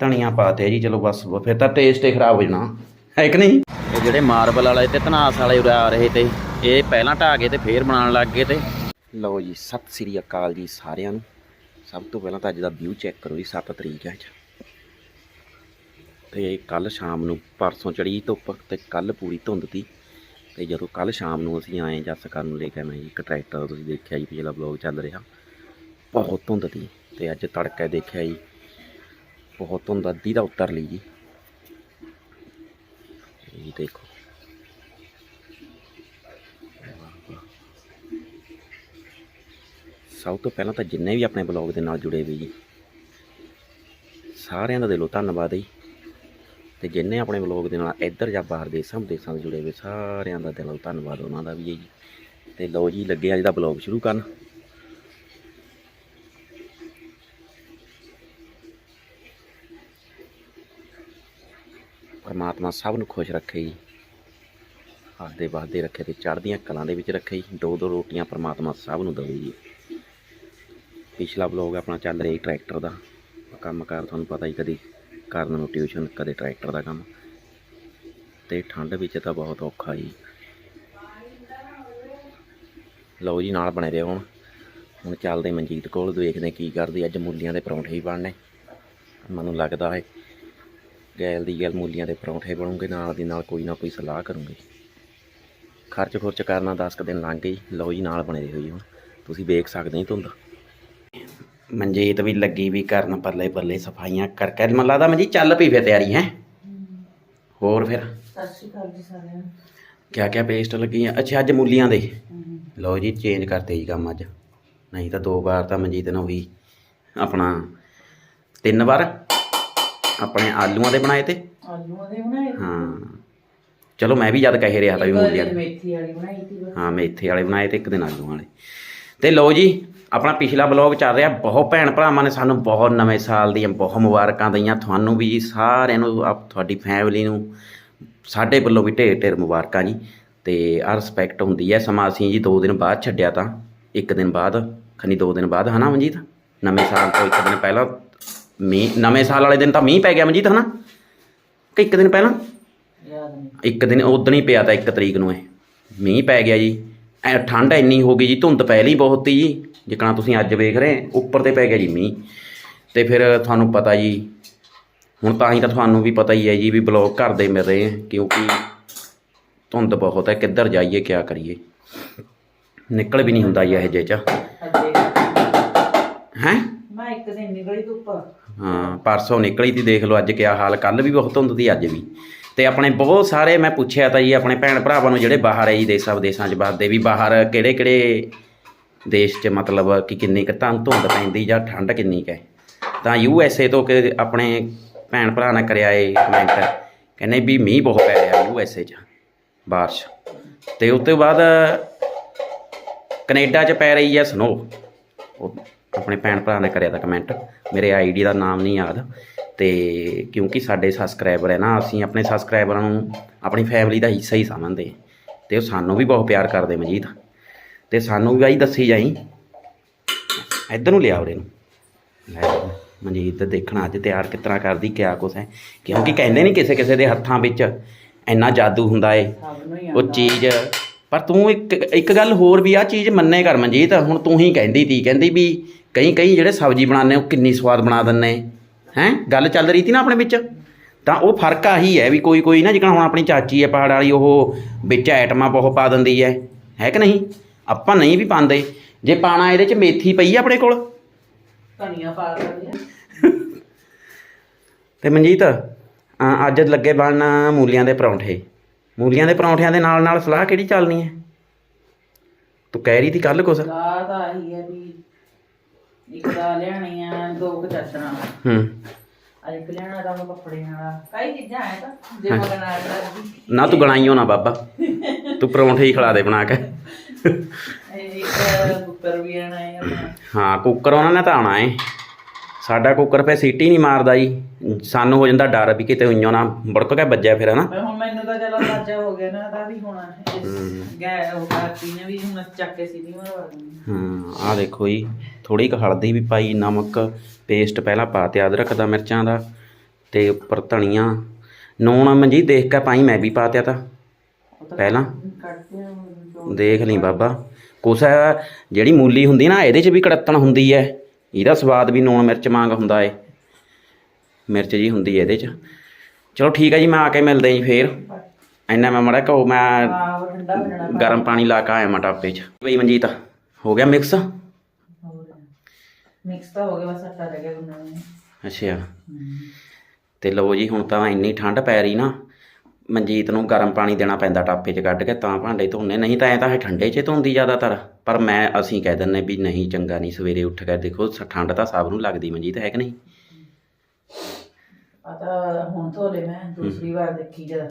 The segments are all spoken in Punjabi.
ਧਨੀਆ ਪਾਤੇ ਜੀ, ਚਲੋ ਬਸ, ਫਿਰ ਤਾਂ ਟੇਸਟ ਹੀ ਖਰਾਬ ਹੋ ਜਾਣਾ। ਹੈ ਕਿ ਨਹੀਂ? ਇਹ ਜਿਹੜੇ ਮਾਰਬਲ ਵਾਲੇ ਤੇ ਧਨਾਸ ਵਾਲੇ ਉਰੇ ਰਹੇ ਤੇ, ਇਹ ਪਹਿਲਾਂ ਢਾਹ ਕੇ ਤੇ ਫੇਰ ਬਣਾਉਣ ਲੱਗ ਗਏ ਤੇ। ਲਓ ਜੀ, ਸਤਿ ਸ੍ਰੀ ਅਕਾਲ ਜੀ ਸਾਰਿਆਂ ਨੂੰ। ਸਭ ਤੋਂ ਪਹਿਲਾਂ ਤਾਂ ਅੱਜ ਦਾ ਵਿਊ ਚੈੱਕ ਕਰੋ ਜੀ 7 ਤਰੀਕ ਹੈ ਅੱਜ। ਤੇ ਕੱਲ ਸ਼ਾਮ ਨੂੰ, ਪਰਸੋਂ ਚੜੀ ਧੁੱਪ ਤੇ ਕੱਲ ਪੂਰੀ ਧੁੰਦ ਤੀ ਤੇ ਜਦੋਂ ਕੱਲ ਸ਼ਾਮ ਨੂੰ ਅਸੀਂ ਆਏ ਜੱਸ ਕਰਨ ਨੂੰ ਲੈ ਕੇ ਮੈਂ ਇੱਕ ਟਰੈਕਟਰ ਤੁਸੀਂ ਦੇਖਿਆ ਜੀ, ਪਿਛਲਾ ਵਲੌਗ ਚੱਲ ਰਿਹਾ। ਬਹੁਤ ਧੁੰਦ ਤੀ ਤੇ ਅੱਜ ਤੜਕੇ ਦੇਖਿਆ ਜੀ ਬਹੁਤ ਧੁੰਦ ਅੱਧੀ ਦਾ ਉਤਰ ਲਈ ਜੀ ਇਹ ਦੇਖੋ ਸਭ ਤੋਂ ਪਹਿਲਾਂ ਤਾਂ ਜਿੰਨੇ ਵੀ ਆਪਣੇ ਬਲੌਗ ਦੇ ਨਾਲ ਜੁੜੇ ਹੋਏ ਜੀ ਸਾਰਿਆਂ ਦਾ ਦਿਲੋਂ ਧੰਨਵਾਦ ਹੈ ਜੀ। ਤੇ ਜਿੰਨੇ ਆਪਣੇ ਬਲੌਗ ਦੇ ਨਾਲ ਇੱਧਰ ਜਾਂ ਬਾਹਰ ਦੇਸ਼ਾਂ ਵਿਦੇਸ਼ਾਂ ਦੇ ਜੁੜੇ ਹੋਏ ਸਾਰਿਆਂ ਦਾ ਦਿਲੋਂ ਧੰਨਵਾਦ ਉਹਨਾਂ ਦਾ ਵੀ ਹੈ ਜੀ ਤੇ ਲਓ ਜੀ ਲੱਗੇ ਅੱਜ ਦਾ ਬਲੌਗ ਸ਼ੁਰੂ ਕਰਨ ਪਰਮਾਤਮਾ ਸਭ ਨੂੰ ਖੁਸ਼ ਰੱਖੇ ਜੀ। ਹੱਸਦੇ ਵਸਦੇ ਰੱਖੇ ਤੇ ਚੜ੍ਹਦੀਆਂ ਕਲਾਂ ਦੇ ਵਿੱਚ ਰੱਖੇ ਜੀ। ਦੋ ਦੋ ਰੋਟੀਆਂ ਪਰਮਾਤਮਾ ਸਭ ਨੂੰ ਦੇਵੇ ਜੀ। ਪਿਛਲਾ ਬਲੌਗ ਆਪਣਾ ਚੱਲ ਰਿਹਾ ਜੀ ਟਰੈਕਟਰ ਦਾ। ਕੰਮ ਕਾਰ ਤੁਹਾਨੂੰ ਪਤਾ ਹੀ ਕਦੀ ਕਰਨ ਨੂੰ ਟਿਊਸ਼ਨ ਕਦੇ ਟਰੈਕਟਰ ਦਾ ਕੰਮ। ਤੇ ਠੰਡ ਵਿੱਚ ਤਾਂ ਬਹੁਤ ਔਖਾ ਜੀ। ਲਓ ਜੀ ਨਾਲ ਬਣੇ ਰਹੇ ਹੁਣ। ਹੁਣ ਚੱਲਦੇ ਮਨਜੀਤ ਕੋਲ, ਦੇਖਦੇ ਕੀ ਕਰਦੀ। ਅੱਜ ਮੂਲੀਆਂ ਦੇ ਪਰੌਂਠੇ ਹੀ ਬਣਨੇ। ਮੈਨੂੰ ਲੱਗਦਾ ਹੈ ਗੈਲ ਦੀ ਗੱਲ ਮੂਲੀਆਂ ਦੇ ਪਰੌਂਠੇ ਬਣੂਗੇ ਨਾਲ ਦੀ ਨਾਲ ਕੋਈ ਨਾ ਕੋਈ ਸਲਾਹ ਕਰੂੰਗੇ। ਖਰਚ ਖੁਰਚ ਕਰਨਾ 10 ਕੁ ਦਿਨ ਲੰਘ ਗਈ ਲਓ ਜੀ ਨਾਲ ਬਣੇ ਜੀ ਹੁਣ। ਤੁਸੀਂ ਵੇਖ ਸਕਦੇ ਹੋ ਧੁੰਦ। ਮਨਜੀਤ ਵੀ ਲੱਗੀ ਵੀ ਕਰਨ ਪੱਲੇ ਪੱਲੇ ਸਫਾਈਆਂ ਕਰ ਕਰ। ਮਨ ਲੱਗਦਾ ਮਨਜੀਤ ਚੱਲ ਪਈ ਫੇ ਤਿਆਰੀ ਹੈ? ਹੋਰ ਫਿਰ? ਸਤਿ ਸ਼੍ਰੀ ਅਕਾਲ ਜੀ ਸਾਰਿਆਂ ਨੂੰ। ਕਿਆ ਕਿਆ ਪੇਸਟ ਲੱਗੀ ਆ ਅੱਛਾ ਅੱਜ ਮੂਲੀਆਂ ਦੇ। ਲਓ ਜੀ ਚੇਂਜ ਕਰਤੇ ਜੀ ਕੰਮ ਅੱਜ। ਨਹੀਂ ਤਾਂ ਦੋ ਵਾਰ ਤਾਂ ਮਨਜੀਤ ਨੇ ਉਹੀ ਆਪਣਾ ਤਿੰਨ ਵਾਰ ਆਪਣੇ ਆਲੂਆਂ ਦੇ ਬਣਾਏ ਤੇ? ਆਲੂਆਂ ਦੇ ਬਣਾਏ। ਹਾਂ। ਚਲੋ ਮੈਂ ਵੀ ਜਦ ਕਹਿ ਰਿਹਾ ਤਾਂ ਵੀ ਮੂਲੀਆਂ ਦੇ। ਮੇਥੀ ਵਾਲੀ ਬਣਾਈ ਸੀ। ਹਾਂ ਮੇਥੇ ਵਾਲੇ ਬਣਾਏ ਤੇ ਇੱਕ ਦਿਨ ਆਲੂ ਵਾਲੇ। ਤੇ ਲਓ ਜੀ ਆਪਣਾ ਪਿਛਲਾ ਬਲੌਗ ਚੱਲ ਰਿਹਾ। ਬਹੁਤ ਭੈਣ ਭਰਾਵਾਂ ਨੇ ਸਾਨੂੰ ਬਹੁਤ ਨਵੇਂ ਸਾਲ ਦੀਆਂ ਬਹੁਤ ਮੁਬਾਰਕਾਂ ਦਈਆਂ। ਤੁਹਾਨੂੰ ਵੀ ਜੀ ਸਾਰਿਆਂ ਨੂੰ ਆਪ- ਤੁਹਾਡੀ ਫੈਮਿਲੀ ਨੂੰ ਸਾਡੇ ਵੱਲੋਂ ਵੀ ਢੇਰ ਢੇਰ ਮੁਬਾਰਕਾਂ ਜੀ। ਤੇ ਆ ਰਿਸਪੈਕਟ ਹੁੰਦੀ ਹੈ ਸਮਾਂ ਅਸੀਂ ਜੀ 2 ਦਿਨ ਬਾਅਦ ਛੱਡਿਆ ਤਾਂ ਇੱਕ ਦਿਨ ਬਾਅਦ ਖਨੀ 2 ਦਿਨ ਬਾਅਦ ਹਨਾ ਮਨਜੀਤ? ਨਵੇਂ ਸਾਲ ਤੋਂ ਇੱਕ ਦਿਨ ਪਹਿਲਾਂ ਮੀਂਹ ਨਵੇਂ ਸਾਲ ਵਾਲੇ ਦਿਨ ਤਾਂ ਮੀਂਹ ਪੈ ਗਿਆ ਮਨਜੀਤ ਹਨਾ? ਕਿ ਇੱਕ ਦਿਨ ਪਹਿਲਾਂ? ਯਾਦ ਨਹੀਂ। ਇੱਕ ਦਿਨ ਉਦਣ ਹੀ ਪਿਆ ਤਾਂ ਇੱਕ ਤਰੀਕ ਨੂੰ ਇਹ। ਮੀਂਹ ਪੈ ਗਿਆ ਜੀ। ਐ ਠੰਡ ਇੰਨੀ ਹੋ ਗਈ ਜੀ ਧੁੰਦ ਪਹਿਲੀ ਬਹੁਤ ਤੀ ਜੀ। ਜਿਕਣਾ ਤੁਸੀਂ ਅੱਜ ਵੇਖ ਰਹੇ ਉੱਪਰ ਤੇ ਪੈ ਗਿਆ ਜੀ ਮੀਂਹ। ਤੇ ਫਿਰ ਤੁਹਾਨੂੰ ਪਤਾ ਜੀ ਹੁਣ ਤਾਂ ਹੀ ਤਾਂ ਤੁਹਾਨੂੰ ਵੀ ਪਤਾ ਹੀ ਹੈ ਜੀ ਵੀ ਬਲੌਗ ਘਰ ਦੇ ਮਿਲ ਰਹੇ ਆ ਕਿਉਂਕਿ ਧੁੰਦ ਬਹੁਤ ਹੈ ਕਿੱਧਰ ਜਾਈਏ ਕਿਆ ਕਰੀਏ। ਨਿਕਲ ਵੀ ਨਹੀਂ ਹੁੰਦਾ ਜੀ ਇਹ ਜੇ ਚ। ਹੈ? ਮੈਂ ਇੱਕ ਦਿਨ ਨਿਕਲੀ ਧੁੱਪ। ਹਾਂ, ਪਰਸੋਂ ਨਿਕਲੀ ਤੀ, ਦੇਖ ਲਓ ਅੱਜ ਕਿਆ ਹਾਲ ਕੱਲ ਵੀ ਬਹੁਤ ਧੁੰਦ ਤੀ, ਅੱਜ ਵੀ। ਤੇ ਆਪਣੇ ਬਹੁਤ ਸਾਰੇ ਮੈਂ ਪੁੱਛਿਆ ਤਾਂ ਜੀ, ਆਪਣੇ ਭੈਣ ਭਰਾਵਾਂ ਨੂੰ ਜਿਹੜੇ ਬਾਹਰ ਹੈ ਜੀ ਦੇਸ਼ਾਂ ਵਿਦੇਸ਼ਾਂ 'ਚ ਵੱਸਦੇ ਵੀ ਬਾਹਰ ਕਿਹੜੇ ਕਿਹੜੇ ਦੇਸ਼ 'ਚ ਮਤਲਬ ਕਿ ਕਿੰਨੀ ਕੁ ਤਾਂ ਧੁੰਦ ਪੈਂਦੀ ਜਾਂ ਠੰਡ ਕਿੰਨੀ ਕੁ ਹੈ? ਤਾਂ ਯੂ ਐਸ ਏ ਤੋਂ ਕਿ ਆਪਣੇ ਭੈਣ ਭਰਾ ਨੇ ਕਰਿਆ ਇਹ ਕਮੈਂਟ ਕਹਿੰਦੇ ਵੀ ਮੀਂਹ ਬਹੁਤ ਪੈ ਰਿਹਾ ਯੂ ਐਸ ਏ 'ਚ, ਬਾਰਿਸ਼। ਤੇ ਉਸ ਤੋਂ ਬਾਅਦ ਕੈਨੇਡਾ 'ਚ ਪੈ ਰਹੀ ਹੈ ਸਨੋ ਆਪਣੇ ਭੈਣ ਭਰਾ ਨੇ ਕਰਿਆ ਤਾਂ ਕਮੈਂਟ ਮੇਰੇ ਆਈਡੀ ਦਾ ਨਾਮ ਨਹੀਂ ਯਾਦ। ਤੇ ਕਿਉਂਕਿ ਸਾਡੇ ਸਬਸਕ੍ਰਾਈਬਰ ਹੈ ਨਾ, ਅਸੀਂ ਆਪਣੇ ਸਬਸਕ੍ਰਾਈਬਰਾਂ ਨੂੰ ਆਪਣੀ ਫੈਮਿਲੀ ਦਾ ਹਿੱਸਾ ਹੀ ਸਮਝਦੇ ਹਾਂ। ਤੇ ਉਹ ਸਾਨੂੰ ਵੀ ਬਹੁਤ ਪਿਆਰ ਕਰਦੇ ਮਜੀਦ ਤੇ ਸਾਨੂੰ ਵੀ ਬਾਈ ਦੱਸੀ ਜਾਈ। ਇੱਧਰ ਨੂੰ ਲਿਆ ਉਹਦੇ ਨੂੰ। ਲੈ ਮਨਜੀਤ ਤੇ ਦੇਖਣਾ ਅੱਜ ਤਿਆਰ ਕਿਸ ਤਰ੍ਹਾਂ ਕਰਦੀ, ਕਿਆ ਕੁਛ ਹੈ। ਕਿਉਂਕਿ ਕਹਿੰਦੇ ਨਹੀਂ ਕਿਸੇ ਕਿਸੇ ਦੇ ਹੱਥਾਂ ਵਿੱਚ ਇੰਨਾ ਜਾਦੂ ਹੁੰਦਾ ਏ। ਉਹ ਚੀਜ਼, ਪਰ ਤੂੰ ਇੱਕ ਇੱਕ ਗੱਲ ਹੋਰ ਵੀ ਆ, ਚੀਜ਼ ਮੰਨੇ ਕਰ ਮਨਜੀਤ। ਹੁਣ ਤੂੰ ਹੀ ਕਹਿੰਦੀ ਤੀ, ਕਹਿੰਦੀ ਵੀ ਕਈ ਕਈ ਜਿਹੜੇ ਸਬਜ਼ੀ ਬਣਾਉਂਦੇ ਉਹ ਕਿੰਨੀ ਸਵਾਦ ਬਣਾ ਦਿੰਨੇ ਹੈ? ਗੱਲ ਚੱਲ ਰਹੀ ਤੀ ਨਾ ਆਪਣੇ ਵਿੱਚ? ਤਾਂ ਉਹ ਫ਼ਰਕ ਆਹੀ ਹੈ ਵੀ ਕੋਈ ਕੋਈ ਨਾ ਜਿਕਣਾ ਹੁਣ ਆਪਣੀ ਚਾਚੀ ਹੈ ਪਹਾੜ ਵਾਲੀ ਉਹ ਵਿੱਚ ਆਈਟਮਾਂ ਬਹੁਤ ਪਾ ਦਿੰਦੀ ਹੈ। ਹੈ ਕਿ ਨਹੀਂ? ਆਪਾਂ ਨਹੀਂ ਵੀ ਪਾਉਂਦੇ। ਜੇ ਪਾਣਾ ਇਹਦੇ ਚ ਮੇਥੀ ਪਈ ਆ ਆਪਣੇ ਕੋਲ? ਧਨੀਆ ਪਾ ਆ। ਤੇ ਮਨਜੀਤ ਅੱਜ ਲੱਗੇ ਬਣਨ ਮੂਲੀਆਂ ਦੇ ਪਰੌਂਠੇ। ਮੂਲੀਆਂ ਦੇ ਪਰੌਂਠਿਆਂ ਦੇ ਨਾਲ ਨਾਲ ਸਲਾਹ ਕਿਹੜੀ ਚੱਲਣੀ ਹੈ? ਤੂੰ ਕਹਿ ਰਹੀ ਤੀ ਕੱਲ ਕੁਛ? ਸਲਾਹ ਤਾਂ ਆਹੀ ਹੈ ਵੀ ਇੱਕ ਦਾ ਲਿਆਣੀ ਆ ਦੋ ਕੁ ਚਾਚਣਾ ਹੂੰ। ਅੱਜ ਇੱਕ ਲਿਆਣਾ ਤਾਂ ਉਹ ਕੱਪੜੇ ਵਾਲਾ। ਕਈ ਚੀਜ਼ਾਂ ਹੈ ਤਾਂ ਜੇ ਮਗਨ ਆ ਜਾਂਦੀ ਨਾ ਤੂੰ ਗਣਾਈਓ ਨਾ ਬਾਬਾ। ਤੂੰ ਪਰੌਂਠੇ ਹੀ ਖਿਲਾ ਦੇ ਬਣਾ ਕੇ। ਇੱਕ ਕੁੱਕਰ ਵੀ ਆਣਾ ਹੈ ਆਪਣਾ। ਹਾਂ ਕੁੱਕਰ ਉਹਨਾਂ ਨੇ ਤਾਂ ਆਉਣਾ ਏ। ਸਾਡਾ ਕੁੱਕਰ ਫੇ ਸੀਟੀ ਨਹੀਂ ਮਾਰਦਾ ਜੀ। ਸਾਨੂੰ ਹੋ ਜਾਂਦਾ ਡਰ ਵੀ ਕਿਤੇ ਉਈਓ ਨਾ ਬੜਕ ਕੇ ਵੱਜਿਆ ਫਿਰ ਹਨਾ? ਹੁਣ ਮੈਨੂੰ ਤਾਂ ਚਲੋ ਸਾਜਾ ਹੋ ਗਿਆ ਨਾ ਤਾਂ ਵੀ ਹੋਣਾ ਇਸ ਗੈ ਉਹ ਕਾਤੀ ਨੇ ਵੀ ਹੁਣ ਚੱਕ ਕੇ ਸੀਟੀ ਮਰਵਾ ਦੇਣੀ ਹਾਂ ਆਹ ਦੇਖੋ ਜੀ ਥੋੜੀ ਕੁ ਹਲਦੀ ਵੀ ਪਾਈ ਨਮਕ ਪੇਸਟ ਪਹਿਲਾਂ ਪਾ ਤੇ ਅਦਰਕ ਦਾ ਮਿਰਚਾਂ ਦਾ ਤੇ ਉੱਪਰ ਧਨੀਆ ਨੂਣ ਮਨਜੀਤ ਦੇਖ ਕੇ ਪਾਈ ਮੈਂ ਵੀ ਪਾਤਿਆ ਤਾਂ ਉਹ ਤਾਂ ਪਹਿਲਾਂ। ਆ ਦੇਖ ਲਈ ਬਾਬਾ। ਕੁਛ ਜਿਹੜੀ ਮੂਲੀ ਹੁੰਦੀ ਨਾ ਇਹਦੇ 'ਚ ਵੀ ਕੜੱਤਣ ਹੁੰਦੀ ਹੈ। ਇਹਦਾ ਸਵਾਦ ਵੀ ਨੂਣ ਮਿਰਚ ਵਾਂਗ ਹੁੰਦਾ ਏ। ਮਿਰਚ ਜੀ ਹੁੰਦੀ ਹੈ ਇਹਦੇ 'ਚ। ਚਲੋ ਠੀਕ ਹੈ ਜੀ ਮੈਂ ਆ ਕੇ ਮਿਲਦੇ ਜੀ ਫੇਰ। ਇੰਨਾ ਮੈਂ ਮੜਾ ਕਹੋ ਮੈਂ ਹਾਂ ਉਹ ਠੰਡਾ ਹੋ ਜਾਣਾ ਗਰਮ ਪਾਣੀ ਲਾ ਕੇ ਆਇਆ ਮੈਂ ਟਾਪੇ 'ਚ। ਬਈ ਮਨਜੀਤ ਹੋ ਗਿਆ ਮਿਕਸ? ਮਿਕਸ ਤਾਂ ਹੋ ਗਿਆ ਬਸ ਆਟਾ ਰਹਿ ਗਿਆ ਗੁੰਨਣ ਨੂੰ ਅੱਛਾ। ਤੇ ਲਓ ਜੀ ਹੁਣ ਤਾਂ ਇੰਨੀ ਠੰਡ ਪੈ ਰਹੀ ਨਾ। ਮਨਜੀਤ ਨੂੰ ਗਰਮ ਪਾਣੀ ਦੇਣਾ ਪੈਂਦਾ ਟਾਪੇ 'ਚ ਕੱਢ ਕੇ ਤਾਂ ਭਾਂਡੇ ਧੋਣੇ ਨਹੀਂ ਤਾਂ ਐ ਤਾਂ ਇਹ ਠੰਡੇ 'ਚ ਧੋਂਦੀ ਜ਼ਿਆਦਾਤਰ। ਪਰ ਮੈਂ ਅਸੀਂ ਕਹਿ ਦਿੰਨੇ ਵੀ ਨਹੀਂ ਚੰਗਾ ਨਹੀਂ ਸਵੇਰੇ ਉੱਠ ਕੇ ਦੇਖੋ ਠੰਡ ਤਾਂ ਸਭ ਨੂੰ ਲੱਗਦੀ ਮਨਜੀਤ ਹੈ ਕਿ ਨਹੀਂ? ਆ ਤਾਂ ਹੁਣ ਧੋ ਲੈ ਮੈਂ ਦੂਸਰੀ ਵਾਰ ਦੇਖੀ ਜਦ।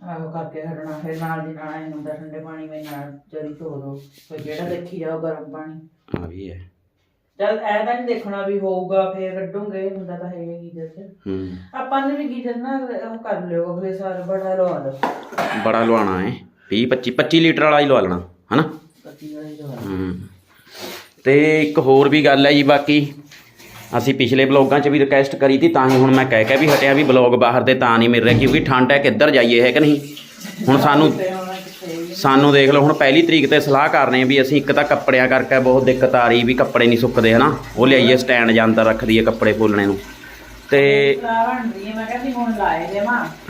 ਆਹੋ ਕਰਕੇ ਹਟਣਾ ਫਿਰ ਨਾਲ ਦੀ ਨਾਲ ਇਹਨੂੰ ਦਾ ਠੰਡੇ ਪਾਣੀ ਵਿੱਚ ਨਾਲ ਜਰੀ ਧੋ ਦੋ ਫਿਰ ਜਿਹੜਾ ਦੇਖੀ ਜਾਓ ਗਰਮ ਪਾਣੀ। ਆ ਵੀ ਹੈ। ਜਦ ਐ ਤਾਂ ਨਹੀਂ ਦੇਖਣਾ ਵੀ ਹੋਊਗਾ ਫਿਰ ਕੱਢੂਗੇ ਹੁੰਦਾ ਤਾਂ ਹੈਗਾ ਗੀਜ਼ਰ ਚ ਹੂੰ। ਆਪਾਂ ਨੇ ਵੀ ਗੀਜ਼ਰ ਨਾ ਉਹ ਕਰ ਲਿਓ ਅਗਲੇ ਸਾਲ ਬੜਾ ਲਵਾ ਲਓ। ਬੜਾ ਲਵਾਣਾ ਹੈ 20 25 25 ਲੀਟਰ ਵਾਲਾ ਹੀ ਲਵਾ ਲੈਣਾ ਹਨਾ? ਪੱਤੀ ਵਾਲੀ ਲਵਾ ਲਓ। ਹੂੰ। ਤੇ ਇੱਕ ਹੋਰ ਵੀ ਗੱਲ ਹੈ ਜੀ ਬਾਕੀ ਅਸੀਂ ਪਿਛਲੇ ਬਲੌਗਾਂ 'ਚ ਵੀ ਰਿਕਵੈਸਟ ਕਰੀ ਤੀ ਤਾਂ ਹੀ ਹੁਣ ਮੈਂ ਕਹਿ ਕੇ ਵੀ ਹਟਿਆ ਵੀ ਬਲੌਗ ਬਾਹਰ ਦੇ ਤਾਂ ਨਹੀਂ ਮਿਲ ਰਹੇ ਕਿਉਂਕਿ ਠੰਡ ਹੈ ਕਿੱਧਰ ਜਾਈਏ ਹੈ ਕਿ ਨਹੀਂ? ਹੁਣ ਸਾਨੂੰ ਸਾਨੂੰ ਦੇਖ ਲਓ ਹੁਣ ਪਹਿਲੀ ਤਰੀਕ ਤੇ ਸਲਾਹ ਕਰ ਰਹੇ ਆ ਵੀ ਅਸੀਂ ਇੱਕ ਤਾਂ ਕੱਪੜਿਆਂ ਕਰਕੇ ਬਹੁਤ ਦਿੱਕਤ ਆ ਰਹੀ ਵੀ ਕੱਪੜੇ ਨਹੀਂ ਸੁੱਕਦੇ ਹਨਾ? ਉਹ ਲਿਆਈਏ ਸਟੈਂਡ ਜਾਂ ਅੰਦਰ ਰੱਖ ਦਈਏ ਕੱਪੜੇ ਫੋਲਣੇ ਨੂੰ। ਤੇ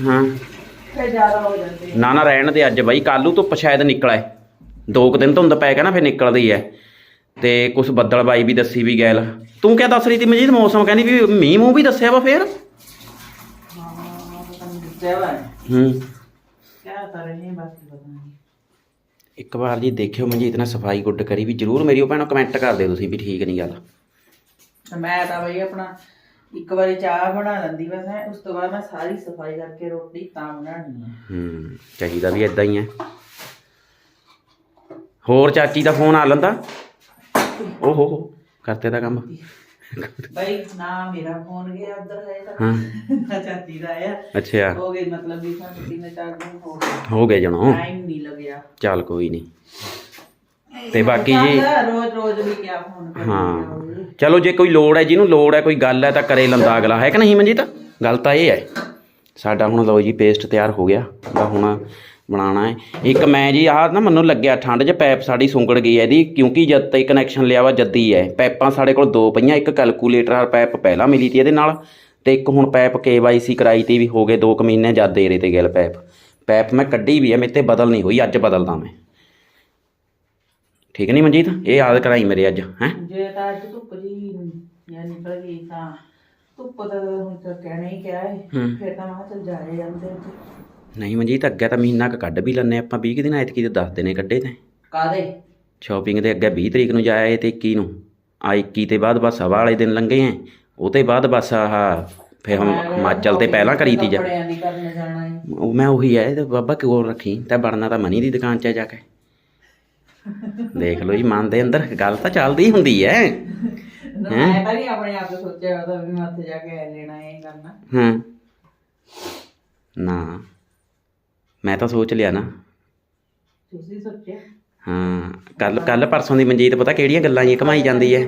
ਹੈ ਨਾ ਨਾ ਰਹਿਣ ਦੇ ਅੱਜ ਬਾਈ ਕੱਲ੍ਹ ਨੂੰ ਧੁੱਪ ਸ਼ਾਇਦ ਨਿਕਲੇ। ਦੋ ਕੁ ਦਿਨ ਧੁੰਦ ਪੈ ਗਿਆ ਨਾ ਫਿਰ ਨਿਕਲਦੀ ਹੈ ਤੇ ਕੁਝ ਬੱਦਲ ਬਾਈ ਵੀ ਦੱਸੀ ਵੀ ਗੈਲ। ਤੂੰ ਕਿਆ ਦੱਸ ਰਹੀ ਤੀ ਮਜੀਦ ਮੌਸਮ ਕਹਿੰਦੀ ਵੀ ਮੀਂਹ ਮੂੰਹ ਵੀ ਦੱਸਿਆ ਵਾ ਫੇਰ? ਹਾਂ ਕਿਆ ਕਰ ਰਹੇ ਬਸ ਇੱਕ ਵਾਰ ਜੀ ਦੇਖਿਓ ਮਨਜੀਤ ਨੇ ਸਫ਼ਾਈ ਗੁੱਡ ਕਰੀ ਵੀ ਜਰੂਰ ਮੇਰੀ ਉਹ ਭੈਣੋ ਕਮੈਂਟ ਕਰ ਦਿਓ ਤੁਸੀਂ ਵੀ ਠੀਕ ਨਹੀਂ ਗੱਲ। ਤੇ ਮੈਂ ਤਾਂ ਬਈ ਆਪਣਾ ਇੱਕ ਵਾਰੀ ਚਾਹ ਬਣਾ ਲੈਂਦੀ ਬਸ ਮੈਂ ਉਸ ਤੋਂ ਬਾਅਦ ਮੈਂ ਸਾਰੀ ਸਫ਼ਾਈ ਕਰਕੇ ਰੋਟੀ ਤਾਂ ਬਣਾਉਣੀ ਹੈ ਹੂੰ ਚਾਹੀਦਾ ਵੀ ਇਦਾਂ ਹੀ ਹੈ ਹੋਰ ਚਾਚੀ ਦਾ ਫੋਨ ਆ ਲੰਦਾ? ਓਹੋ ਕਰਤੇ ਦਾ ਕੰਮ। ਬਈ ਨਾ ਮੇਰਾ ਫੋਨ ਗਿਆ ਉਧਰ ਹੈ ਤਾਂ ਹਾਂ। ਨਾ ਚਾਚੀ ਦਾ ਆਇਆ। ਅੱਛਾ। ਹੋ ਗਏ ਮਤਲਬ ਵੀ ਸਾਨੂੰ ਤਿੰਨ ਚਾਰ ਦਿਨ ਹੋ ਗਏ। ਹੋ ਗਏ ਜਣੋ। ਟਾਈਮ ਨਹੀਂ ਲੱਗਿਆ। ਚੱਲ ਕੋਈ ਨਹੀਂ। ਤੇ ਬਾਕੀ ਜੀ ਰੋਜ਼ ਰੋਜ਼ ਵੀ ਕਿਆ ਫੋਨ ਕਰੀ ਹਾਂ। ਚਲੋ ਜੇ ਕੋਈ ਲੋੜ ਹੈ ਜਿਹਨੂੰ ਲੋੜ ਹੈ ਕੋਈ ਗੱਲ ਹੈ ਤਾਂ ਕਰੇ ਲੰਦਾ ਅਗਲਾ। ਹੈ ਕਿ ਨਹੀਂ ਮਨਜੀਤ ਗੱਲ ਤਾਂ ਇਹ ਹੈ। ਸਾਡਾ ਹੁਣ ਲਓ ਜੀ ਪੇਸਟ ਤਿਆਰ ਹੋ ਗਿਆ। ਦਾ ਹੁਣ ਬਣਾਉਣਾ ਹੈ। ਇੱਕ ਮੈਂ ਜੀ ਆਹ ਨਾ ਮੈਨੂੰ ਲੱਗਿਆ ਠੰਡ 'ਚ ਪੈਪ ਸਾਡੀ ਸੁੰਗੜ ਗਈ ਹੈ ਇਹਦੀ ਕਿਉਂਕਿ ਜਦ ਤੱਕ ਕਨੈਕਸ਼ਨ ਲਿਆ ਵਾ ਜੱਦੀ ਹੈ। ਪੈਪਾਂ ਸਾਡੇ ਕੋਲ ਦੋ ਪਈਆਂ ਇੱਕ ਕੈਲਕੂਲੇਟਰ ਵਾਲਾ ਪੈਪ ਪਹਿਲਾਂ ਮਿਲੀ ਤੀ ਇਹਦੇ ਨਾਲ ਤੇ ਇੱਕ ਹੁਣ ਪੈਪ KYC ਕਰਾਈ ਤੀ ਵੀ ਹੋ ਗਏ 2 ਕੁ ਮਹੀਨੇ ਜਦ ਦੇ ਰਹੇ ਤੇ ਗਿਲ ਪੈਪ। ਪੈਪ ਮੈਂ ਕੱਢੀ ਵੀ ਹੈ ਮੇਰੇ ਤੇ ਬਦਲ ਨਹੀਂ ਹੋਈ ਅੱਜ ਬਦਲਦਾ ਮੈਂ। ਠੀਕ ਨਹੀਂ ਮਨਜੀਤ? ਇਹ ਯਾਦ ਕਰਾਈ ਮੇਰੇ ਅੱਜ ਹੈ? ਜੇ ਤਾਂ ਅੱਜ ਧੁੱਪ ਜੀ ਜਾਂ ਨਿਕਲ ਗਈ ਤਾਂ ਧੁੱਪ ਦਾ ਤਾਂ ਹੁਣ ਤਾਂ ਕਹਿਣਾ ਹੀ ਕਿਹਾ ਹੈ। ਹੂੰ। ਫਿਰ ਤਾਂ ਮੈਂ ਕਿਹਾ ਚੱਲ ਜਾਏ ਜਾਂਦੇ ਉੱਥੇ ਨਹੀਂ ਮਨਜੀਤ ਅੱਗੇ ਤਾਂ ਮਹੀਨਾ ਕੁ ਕੱਢ ਵੀ ਲੈਂਦੇ ਆਪਾਂ 20 ਕੁ ਦਿਨ ਐਤਕੀ ਤੇ 10 ਦਿਨੇ ਕੱਢੇ ਤੇ। ਕਾਦੇ ਸ਼ਾਪਿੰਗ ਦੇ ਅੱਗੇ 20 ਤਰੀਕ ਨੂੰ ਜਾਏ ਤੇ 21 ਨੂੰ। ਆ 21 ਤੇ ਬਾਅਦ ਬਸ ਹਵਾ ਵਾਲੇ ਦਿਨ ਲੰਘੇ ਐ। ਉਹ ਤੇ ਬਾਅਦ ਬਸ ਆਹ ਫਿਰ ਹਮ ਹਿਮਾਚਲ ਤੇ ਪਹਿਲਾਂ ਕਰੀ ਤੀ ਜਾ। ਕੱਪੜਿਆਂ ਦੀ ਕਰਨ ਜਾਣਾ ਹੈ ਉਹ ਮੈਂ ਉਹੀ ਐ ਤੇ ਬਾਬਾ ਕਿਉਂ ਰੱਖੀ? ਤੇ ਬਣਨਾ ਤਾਂ ਮਨੀ ਦੀ ਦੁਕਾਨ 'ਚ ਜਾ ਕੇ। ਦੇਖ ਲਓ ਜੀ ਮਨ ਦੇ ਅੰਦਰ ਗੱਲ ਤਾਂ ਚੱਲਦੀ ਹੁੰਦੀ ਐ। ਮੈਂ ਤਾਂ ਨਹੀਂ ਆਪਣੇ ਆਪ ਤੋਂ ਸੋਚਿਆ ਉਹਦਾ ਵੀ ਮੈਂ ਉੱਥੇ ਜਾ ਕੇ ਲੈਣਾ ਇਹ ਕਰਨਾ। ਹਾਂ। ਨਾ। ਮੈਂ ਤਾਂ ਸੋਚ ਲਿਆ ਨਾ। ਤੁਸੀਂ ਸੋਚਿਆ? ਹਾਂ ਕੱਲ ਕੱਲ ਪਰਸੋਂ ਦੀ ਮਨਜੀਤ ਪਤਾ ਕਿਹੜੀਆਂ ਗੱਲਾਂ ਜੀ ਕਮਾਈ ਜਾਂਦੀ ਐ।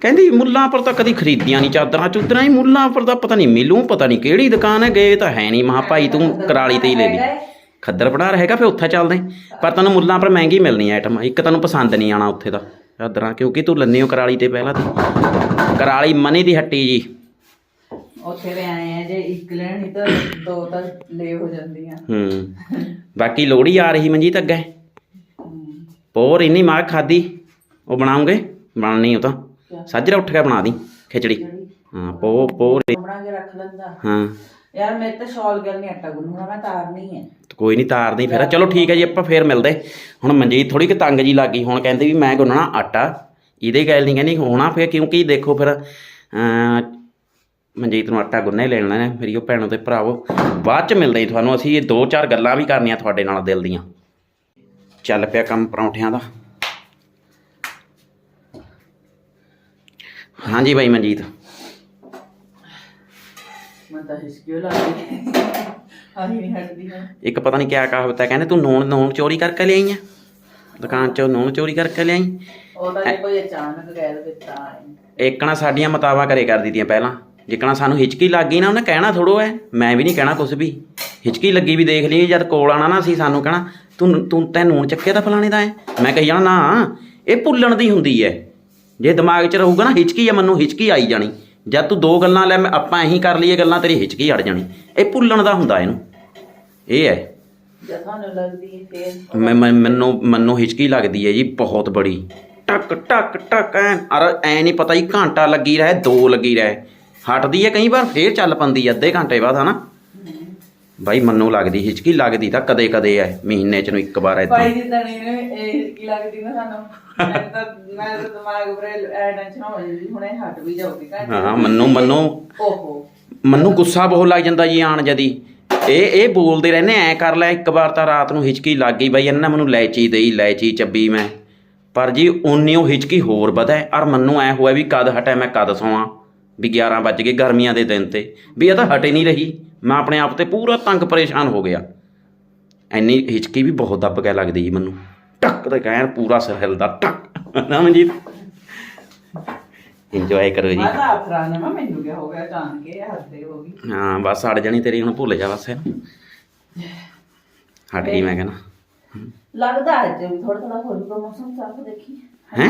ਕਹਿੰਦੀ ਮੁੱਲਾਂ ਪਰ ਤਾਂ ਕਦੀ ਖਰੀਦੀਆਂ ਨਹੀਂ ਚਾਦਰਾਂ ਚੁਦਰਾਂ ਹੀ ਮੁੱਲਾਂ ਪਰ ਤਾਂ ਪਤਾ ਨਹੀਂ ਮਿਲੂ ਪਤਾ ਨਹੀਂ ਕਿਹੜੀ ਦੁਕਾਨ ਹੈ ਗਏ ਤਾਂ ਹੈ ਨਹੀਂ ਮਹਾ ਭਾਈ ਤੂੰ ਕਰਾਲੀ ਤੇ ਹੀ ਲੈ ਲਈ। ਖੱਦਰ ਬਣਾ ਰਹੇਗਾ ਫਿਰ ਉੱਥੇ ਚੱਲਦੇ। ਪਰ ਤੈਨੂੰ ਮੁੱਲਾਂ ਪਰ ਮਹਿੰਗੀ ਮਿਲਣੀ ਆਈਟਮ ਇੱਕ ਤੈਨੂੰ ਪਸੰਦ ਨਹੀਂ ਆਣਾ ਉੱਥੇ ਦਾ। ਚਾਦਰਾਂ ਕਿਉਂਕਿ ਤੂੰ ਲੰਨੇ ਹੋ ਕਰਾਲੀ ਤੇ ਪਹਿਲਾਂ ਤੇ। ਕਰਾਲੀ ਮਨੀ ਦੀ ਹੱਟੀ ਜੀ। ਉੱਥੇ ਵੀ ਆਏ ਆ ਜੇ ਇੱਕ ਲੈਣੀ ਤਾਂ ਦੋ ਤਾਂ ਲੈ ਹੋ ਜਾਂਦੀਆਂ। ਹੂੰ। ਬਾਕੀ ਲੋੜੀ ਆ ਰਹੀ ਮਨਜੀਤ ਅੱਗੇ। ਪੋਰ ਇੰਨੀ ਮਾਰ ਖਾਦੀ ਉਹ ਬਣਾਉਂਗੇ? ਬਣਨੀ ਉਹ ਤਾਂ। ਸਾਜਰਾ ਉੱਠ ਕੇ ਬਣਾ ਦੀ ਖਿਚੜੀ। ਹਾਂ ਪੋ ਪੋਰ ਬਣਾ ਕੇ ਰੱਖ ਲੈਂਦਾ। ਹਾਂ। ਯਾਰ ਮੇਰੇ ਤਾਂ ਸ਼ਾਲ ਗੱਲ ਨਹੀਂ ਆਟਾ ਗੁੰਨਣਾ ਮੈਂ ਤਾਰਨੀ ਹੈ ਕੋਈ ਨਹੀਂ ਤਾਰਦੇ ਫਿਰ ਚਲੋ ਠੀਕ ਹੈ ਜੀ ਆਪਾਂ ਫੇਰ ਮਿਲਦੇ। ਹੁਣ ਮਨਜੀਤ ਥੋੜੀ ਕਿ ਤੰਗ ਜੀ ਲੱਗੀ ਹੁਣ ਕਹਿੰਦੇ ਵੀ ਮੈਂ ਗੁੰਨਣਾ ਆਟਾ। ਇਹਦੇ ਗੱਲ ਨਹੀਂ ਕਹਿੰਦੀ ਹੋਣਾ ਫਿਰ ਕਿਉਂਕਿ ਦੇਖੋ ਫਿਰ ਅਮ, ਮਨਜੀਤ ਨੂੰ ਆਟਾ ਗੁੰਨੇ ਲੈਣਾ ਨੇ ਮੇਰੀ ਉਹ ਭੈਣੋ ਤੇ ਭਰਾਵੋ। ਬਾਅਦ ਚ ਮਿਲਦੇ ਹਾਂ ਤੁਹਾਨੂੰ ਅਸੀਂ ਇਹ ਦੋ ਚਾਰ ਗੱਲਾਂ ਵੀ ਕਰਨੀਆਂ ਤੁਹਾਡੇ ਨਾਲ ਦਿਲ ਦੀਆਂ। ਚੱਲ ਪਿਆ ਕੰਮ ਪਰੌਂਠਿਆਂ ਦਾ। ਹਾਂਜੀ ਬਾਈ ਮਨਜੀਤ। ਮੈਂ ਤਾਂ ਹਿਸਕਿਓ ਲਾ ਲਈ ਆਹੀ ਨਹੀਂ ਹਟਦੀ ਹੈ ਇੱਕ ਪਤਾ ਨਹੀਂ ਕਿਆ ਕਹਾਵਤ ਹੈ ਕਹਿੰਦੇ ਤੂੰ ਨੂਣ ਨੂਣ ਚੋਰੀ ਕਰਕੇ ਲਿਆਈ ਆ ਦੁਕਾਨ ਚੋਂ ਨੂਣ ਚੋਰੀ ਕਰਕੇ ਲਿਆਈ? ਉਹ ਤਾਂ ਜੇ ਕੋਈ ਅਚਾਨਕ ਕਹਿ ਦੇ ਤਾਂ ਆਏ। ਏਕਣਾ ਸਾਡੀਆਂ ਮਤਾਵਾਂ ਕਰੇ ਕਰ ਦਿੱਤੀਆਂ ਪਹਿਲਾਂ। ਜਿੱਕਣਾ ਸਾਨੂੰ ਹਿਚਕੀ ਲੱਗ ਗਈ ਨਾ, ਉਹਨੇ ਕਹਿਣਾ ਥੋੜੋ ਐ। ਮੈਂ ਵੀ ਨਹੀਂ ਕਹਿਣਾ ਕੁਝ ਵੀ। ਹਿਚਕੀ ਲੱਗੀ ਵੀ ਦੇਖ ਲਈ, ਜਦ ਕੋਲ ਆਣਾ ਨਾ ਅਸੀਂ ਸਾਨੂੰ ਕਹਿਣਾ, ਤੂੰ ਤੂੰ ਤੈ ਨੂਣ ਚੱਕਿਆ ਤਾਂ ਫਲਾਣੇ ਦਾ ਐ? ਮੈਂ ਕਹੀ ਜਾਣਾ, ਨਾ, ਇਹ ਭੁੱਲਣ ਦੀ ਹੁੰਦੀ ਐ। ਜੇ ਦਿਮਾਗ 'ਚ ਰਹੂਗਾ ਨਾ, ਹਿਚਕੀ ਆ ਮੈਨੂੰ, ਹਿਚਕੀ ਆਈ ਜਾਣੀ। ਜਦ ਤੂੰ ਦੋ ਗੱਲਾਂ ਲੈ, ਮੈਂ ਆਪਾਂ ਇਹੀ ਕਰ ਲਈਏ ਗੱਲਾਂ, ਤੇਰੀ ਹਿਚਕੀ ਅੜ ਜਾਣੀ। ਇਹ ਭੁੱਲਣ ਦਾ ਹੁੰਦਾ ਇਹਨੂੰ। ਇਹ ਐ। ਹੈ ਮੈਂ, ਮੈਨੂੰ ਮੈਨੂੰ ਹਿਚਕੀ ਲੱਗਦੀ ਹੈ ਜੀ ਬਹੁਤ ਬੜੀ। ਟਕ ਟਕ ਟਕ ਐ। ਅਰ ਐ ਨਹੀਂ ਪਤਾ ਜੀ, ਘੰਟਾ ਲੱਗੀ ਰਹੇ, ਦੋ ਲੱਗੀ ਰਹੇ। ਹਟਦੀ ਹੈ ਕਈ ਵਾਰ ਫੇਰ ਚੱਲ ਪੰਦੀ ਹੈ ਅੱਧੇ ਘੰਟੇ ਬਾਅਦ ਹਨਾ? ਬਾਈ ਮੈਨੂੰ ਲੱਗਦੀ ਹਿਚਕੀ ਲੱਗਦੀ ਤਾਂ ਕਦੇ ਕਦੇ ਐ ਮਹੀਨੇ ਚ ਨੂੰ ਇੱਕ ਵਾਰ ਏਦਾਂ। ਭਾਈ ਦੀ ਤਣੀ ਨੇ ਇਹ ਕੀ ਲੱਗਦੀ ਨਾ ਸਾਨੂੰ। ਮੈਂ ਤਾਂ ਮੈਂ ਤਾਂ ਦਿਮਾਗ ਉੱਪਰ ਐ ਟੈਨਸ਼ਨ ਹੋ ਜਾਂਦੀ ਹੁਣੇ ਹਟ ਵੀ ਜਾਊਗੀ ਹਾਂ ਮੈਨੂੰ ਮੈਨੂੰ। ਓਹੋ। ਮੈਨੂੰ ਗੁੱਸਾ ਬਹੁਤ ਲੱਗ ਜਾਂਦਾ ਜੀ ਆਣ ਜਦੀ। ਇਹ ਇਹ ਬੋਲਦੇ ਰਹਿੰਦੇ ਐ ਕਰ ਲੈ ਇੱਕ ਵਾਰ ਤਾਂ ਰਾਤ ਨੂੰ ਹਿਚਕੀ ਲੱਗ ਗਈ ਬਾਈ ਇਹਨਾਂ ਮੈਨੂੰ ਲੈਚੀ ਦੇਈ ਲੈਚੀ ਚੱਬੀ ਮੈਂ। ਪਰ ਜੀ ਉਨੀ ਉਹ ਹਿਚਕੀ ਹੋਰ ਵਧੈ ਔਰ ਮੈਨੂੰ ਐ ਹੋਇਆ ਵੀ ਕਦ ਹਟੈ ਮੈਂ ਕਦ ਸੋਵਾਂ। ਵੀ 11 ਵੱਜ ਗਏ ਗਰਮੀਆਂ ਦੇ ਦਿਨ ਤੇ। ਵੀ ਇਹ ਤਾਂ ਹਟੇ ਨਹੀਂ ਰਹੀ। ਮੈਂ ਆਪਣੇ ਆਪ ਤੇ ਪੂਰਾ ਤੰਗ ਪਰੇਸ਼ਾਨ ਹੋ ਗਿਆ। ਐਨੀ ਹਿਚਕੀ ਵੀ ਬਹੁਤ ਦੱਬ ਕੇ ਲੱਗਦੀ ਜੀ ਮੈਨੂੰ। ਟੱਕ ਤੇ ਕਹਿਣ ਪੂਰਾ ਸਿਰ ਹਿਲਦਾ ਟੱਕ। ਨਾ ਮਨਜੀਤ। ਇੰਜੋਏ ਕਰੋ ਜੀ। ਮੈਂ ਤਾਂ ਆਫਰਾ ਨੇ ਮੈਂ ਮੈਨੂੰ ਕਿਹਾ ਹੋ ਗਿਆ ਜਾਣ ਕੇ ਹੱਦੇ ਹੋ ਗਈ ਹਾਂ ਬਸ ਅੜ ਜਾਣੀ ਤੇਰੀ ਹੁਣ ਭੁੱਲ ਜਾ ਬਸ ਹਟ ਗਈ ਮੈਂ ਕਹਿੰਦਾ ਲੱਗਦਾ ਅੱਜ ਥੋੜਾ ਥੋੜਾ ਹੋ ਜੂਗਾ ਮੌਸਮ ਸਾਫ਼ ਦੇਖੀ। ਹੈ?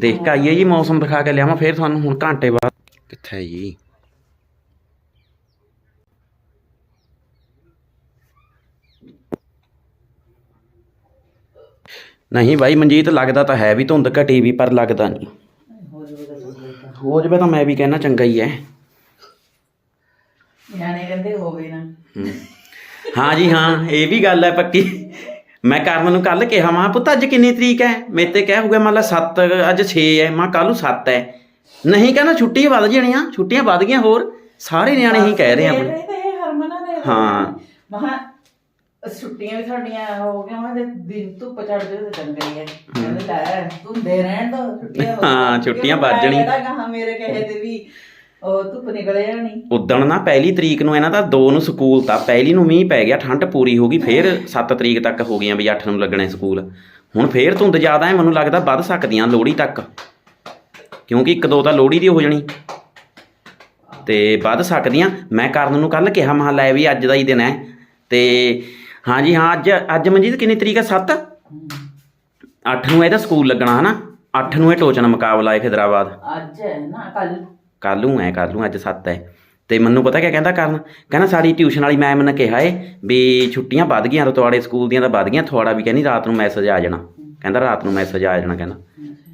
ਦੇਖ ਕੇ ਆਈਏ ਜੀ ਮੌਸਮ ਦਿਖਾ ਕੇ ਲਿਆਵਾਂ ਫੇਰ ਤੁਹਾਨੂੰ ਹੁਣ ਘੰਟੇ ਬਾਅਦ। ਕਿੱਥੇ ਜੀ ਨਹੀਂ ਭਾਈ ਮਨਜੀਤ ਲੱਗਦਾ ਤਾਂ ਹੈ ਵੀ ਧੁੰਦ ਘਟੀ ਵੀ ਪਰ ਲੱਗਦਾ ਨਹੀਂ ਹੋ ਜਵੇ ਤਾਂ ਮੈਂ ਵੀ ਕਹਿਣਾ ਚੰਗਾ ਹੀ ਹੈ ਨਿਆਣੇ ਕਹਿੰਦੇ ਹੋ ਗਏ ਨਾ। ਹਾਂ ਜੀ ਹਾਂ ਇਹ ਵੀ ਗੱਲ ਹੈ ਪੱਕੀ ਮੈਂ ਕਰਨ ਨੂੰ ਕੱਲ ਕਿਹਾ ਮਾਂ ਪੁੱਤ ਅੱਜ ਕਿੰਨੀ ਤਰੀਕ ਹੈ ਮੇਰੇ ਤੇ ਕਹਿ ਹੋ ਗਿਆ ਮੰਨ ਲਾ 7 ਅੱਜ 6 ਹੈ ਮਾਂ ਕੱਲ ਨੂੰ 7 ਹੈ ਨਹੀਂ ਕਹਿੰਦਾ ਛੁੱਟੀਆਂ ਵੱਧ ਜਾਣੀਆਂ ਛੁੱਟੀਆਂ ਵੱਧ ਗਈਆਂ ਹੋਰ ਸਾਰੇ ਨਿਆਣੇ ਹੀ ਕਹਿ ਰਹੇ ਆ ਆਪਣੇ। ਇਹ ਤਾਂ ਇਹ ਹਰਮਨਾਂ ਨੇ ਹਾਂ। ਮਹਾ ਛੁੱਟੀਆਂ ਵੀ ਸਾਡੀਆਂ ਹੋ ਗਈਆਂ ਮੈਂ ਦਿਨ ਧੁੱਪ ਚੜ ਜੇ ਤੇ ਚੰਗਾ ਕਹਿੰਦੇ ਲੈ ਦੇ ਰਹਿਣ ਦੋ ਛੁੱਟੀਆਂ ਹੋ ਹਾਂ, ਗਈਆਂ। ਛੁੱਟੀਆਂ ਮੈਂ ਵੱਧ ਜਾਣੀਆਂ। ਕਹਿੰਦਾ ਕਹਾ ਮੇਰੇ ਕਹੇ ਤੇ ਵੀ ਉਹ ਧੁੱਪ ਨਿਕਲ ਜਾਣੀ। ਉਦਣ ਨਾ ਪਹਿਲੀ ਤਰੀਕ ਨੂੰ ਇਹਨਾਂ ਦਾ 2 ਨੂੰ ਸਕੂਲ ਤਾਂ ਪਹਿਲੀ ਨੂੰ ਮੀਂਹ ਪੈ ਗਿਆ ਠੰਡ ਪੂਰੀ ਹੋ ਗਈ ਫੇਰ 7 ਤਰੀਕ ਤੱਕ ਹੋ ਗਈਆਂ ਵੀ 8 ਨੂੰ ਲੱਗਣੇ ਸਕੂਲ। ਹੁਣ ਫੇਰ ਧੁੰਦ ਜ਼ਿਆਦਾ ਹੈ ਮੈਨੂੰ ਲੱਗਦਾ ਵੱਧ ਸਕਦੀਆਂ ਲੋਹੜੀ ਤੱਕ। ਕਿਉਂਕਿ ਇੱਕ ਦੋ ਤਾਂ ਲੋਹੜੀ ਦੀ ਹੋ ਜਾਣੀ। ਤੇ ਵੱਧ ਸਕਦੀਆਂ। ਮੈਂ ਕਰਨ ਨੂੰ ਕੱਲ ਕਿਹਾ ਮਹਾ ਲੈ ਵੀ ਅੱਜ ਦਾ ਹੀ ਦਿਨ ਹੈ। ਤੇ ਹਾਂਜੀ ਹਾਂ ਅੱਜ ਅੱਜ ਮਨਜੀਤ ਕਿੰਨੀ ਤਰੀਕ ਹੈ? 7 8 ਨੂੰ ਇਹਦਾ ਸਕੂਲ ਲੱਗਣਾ ਹਨਾ? 8 ਨੂੰ ਇਹ ਟੋਚਨ ਮੁਕਾਬਲਾ ਹੈ ਖਿਦਰਾਬਾਦ। ਅੱਜ ਹੈ ਨਾ ਕੱਲ ਕੱਲ ਨੂੰ ਐ ਕਰ ਲੂੰ ਅੱਜ 7 ਹੈ। ਤੇ ਮੈਨੂੰ ਪਤਾ ਕਿਆ ਕਹਿੰਦਾ ਕਰਨ? ਕਹਿੰਦਾ ਸਾਡੀ ਟਿਊਸ਼ਨ ਵਾਲੀ ਮੈਮ ਨੇ ਕਿਹਾ ਏ ਵੀ ਛੁੱਟੀਆਂ ਵੱਧ ਗਈਆਂ ਰਤਵਾੜੇ ਸਕੂਲ ਦੀਆਂ ਤਾਂ ਵੱਧ ਗਈਆਂ ਥੋੜਾ ਵੀ ਕਹਿੰਦੀ ਰਾਤ ਨੂੰ ਮੈਸੇਜ ਆ ਜਾਣਾ। ਕਹਿੰਦਾ ਰਾਤ ਨੂੰ ਮੈਸੇਜ ਆ ਜਾਣਾ ਕਹਿੰਦਾ।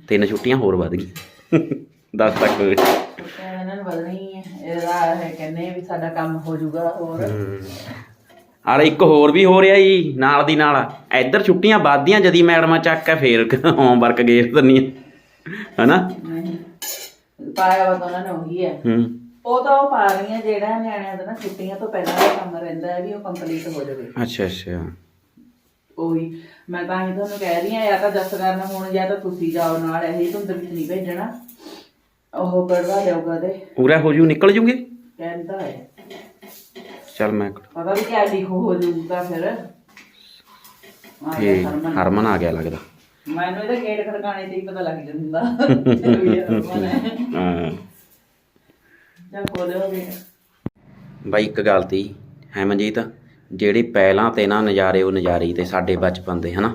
ਤਿੰਨ ਛੁੱਟੀਆਂ ਹੋਰ ਵੱਧ ਗਈਆਂ। 10 ਤੱਕ ਹੋ ਗਈ ਛੁੱਟੀਆਂ ਇਹਨਾਂ ਨੂੰ ਵਧਣੀ ਹੈ ਇਹਦਾ ਹੈ ਕਹਿੰਦੇ ਵੀ ਸਾਡਾ ਕੰਮ ਹੋ ਜਾਊਗਾ ਹੋਰ। ਆਲੇ ਇੱਕ ਹੋਰ ਵੀ ਹੋ ਰਿਹਾ ਜੀ ਨਾਲ ਦੀ ਨਾਲ। ਇੱਧਰ ਛੁੱਟੀਆਂ ਵੱਧਦੀਆਂ ਜਦੀ ਮੈਡਮਾਂ ਚੱਕ ਕੇ ਫੇਰ ਹੋਮਵਰਕ ਗੇਰ ਦਿੰਦੀਆਂ। ਹਨਾ? ਨਹੀਂ। ਪਾਇਆ ਵਾ ਤਾਂ ਉਹਨਾਂ ਨੇ ਉਹੀ ਹੈ। ਹੂੰ। ਉਹ ਤਾਂ ਉਹ ਪਾ ਰਹੀਆਂ ਜਿਹੜਾ ਨਿਆਣਿਆਂ ਦਾ ਨਾ ਛੁੱਟੀਆਂ ਤੋਂ ਪਹਿਲਾਂ ਦਾ ਕੰਮ ਰਹਿੰਦਾ ਹੈ ਵੀ ਉਹ ਕੰਪਲੀਟ ਹੋ ਜਾਵੇ। ਅੱਛਾ ਅੱਛਾ। ਉਹੀ। ਮੈਂ ਤਾਂ ਹੀ ਤੁਹਾਨੂੰ ਕਹਿ ਰਹੀ ਹਾਂ ਜਾਂ ਤਾਂ ਜਸ ਕਰਨ ਹੁਣ ਜਾਂ ਤਾਂ ਤੁਸੀਂ ਜਾਓ ਨਾਲ ਇਹ ਧੁੰਦ ਵਿੱਚ ਨਹੀਂ ਭੇਜਣਾ। ਉਹ ਕਢਵਾ ਲਿਆਊਗਾ ਤੇ। ਪੂਰਾ ਹੋ ਜੂ ਨਿਕਲ ਜੂਗੇ? ਕਹਿੰਦਾ ਹੈ। ਚੱਲ ਮੈਂ ਪਤਾ ਵੀ ਕਿਆ ਲਿਖੋ ਹੋ ਜਾਊਗਾ ਫਿਰ। ਆ ਗਿਆ ਹਰਮਨ। ਹਰਮਨ ਆ ਗਿਆ ਲੱਗਦਾ। ਮੈਨੂੰ ਇਹਦਾ ਗੇਟ ਖੜਕਾਣੇ ਤੇ ਹੀ ਪਤਾ ਲੱਗ ਜਾਂਦਾ। ਵੀ ਇਹ ਹਰਮਨ ਹੈ। ਹਾਂ ਖੋਲੋ ਗੇਟ। ਬਾਈ ਇੱਕ ਗੱਲ ਤੀ। ਹੈ ਮਨਜੀਤ? ਜਿਹੜੇ ਪਹਿਲਾਂ ਤੇ ਨਾ ਨਜ਼ਾਰੇ ਉਹ ਨਜ਼ਾਰੇ ਤੇ ਸਾਡੇ ਬਚਪਨ ਦੇ ਹਨਾ?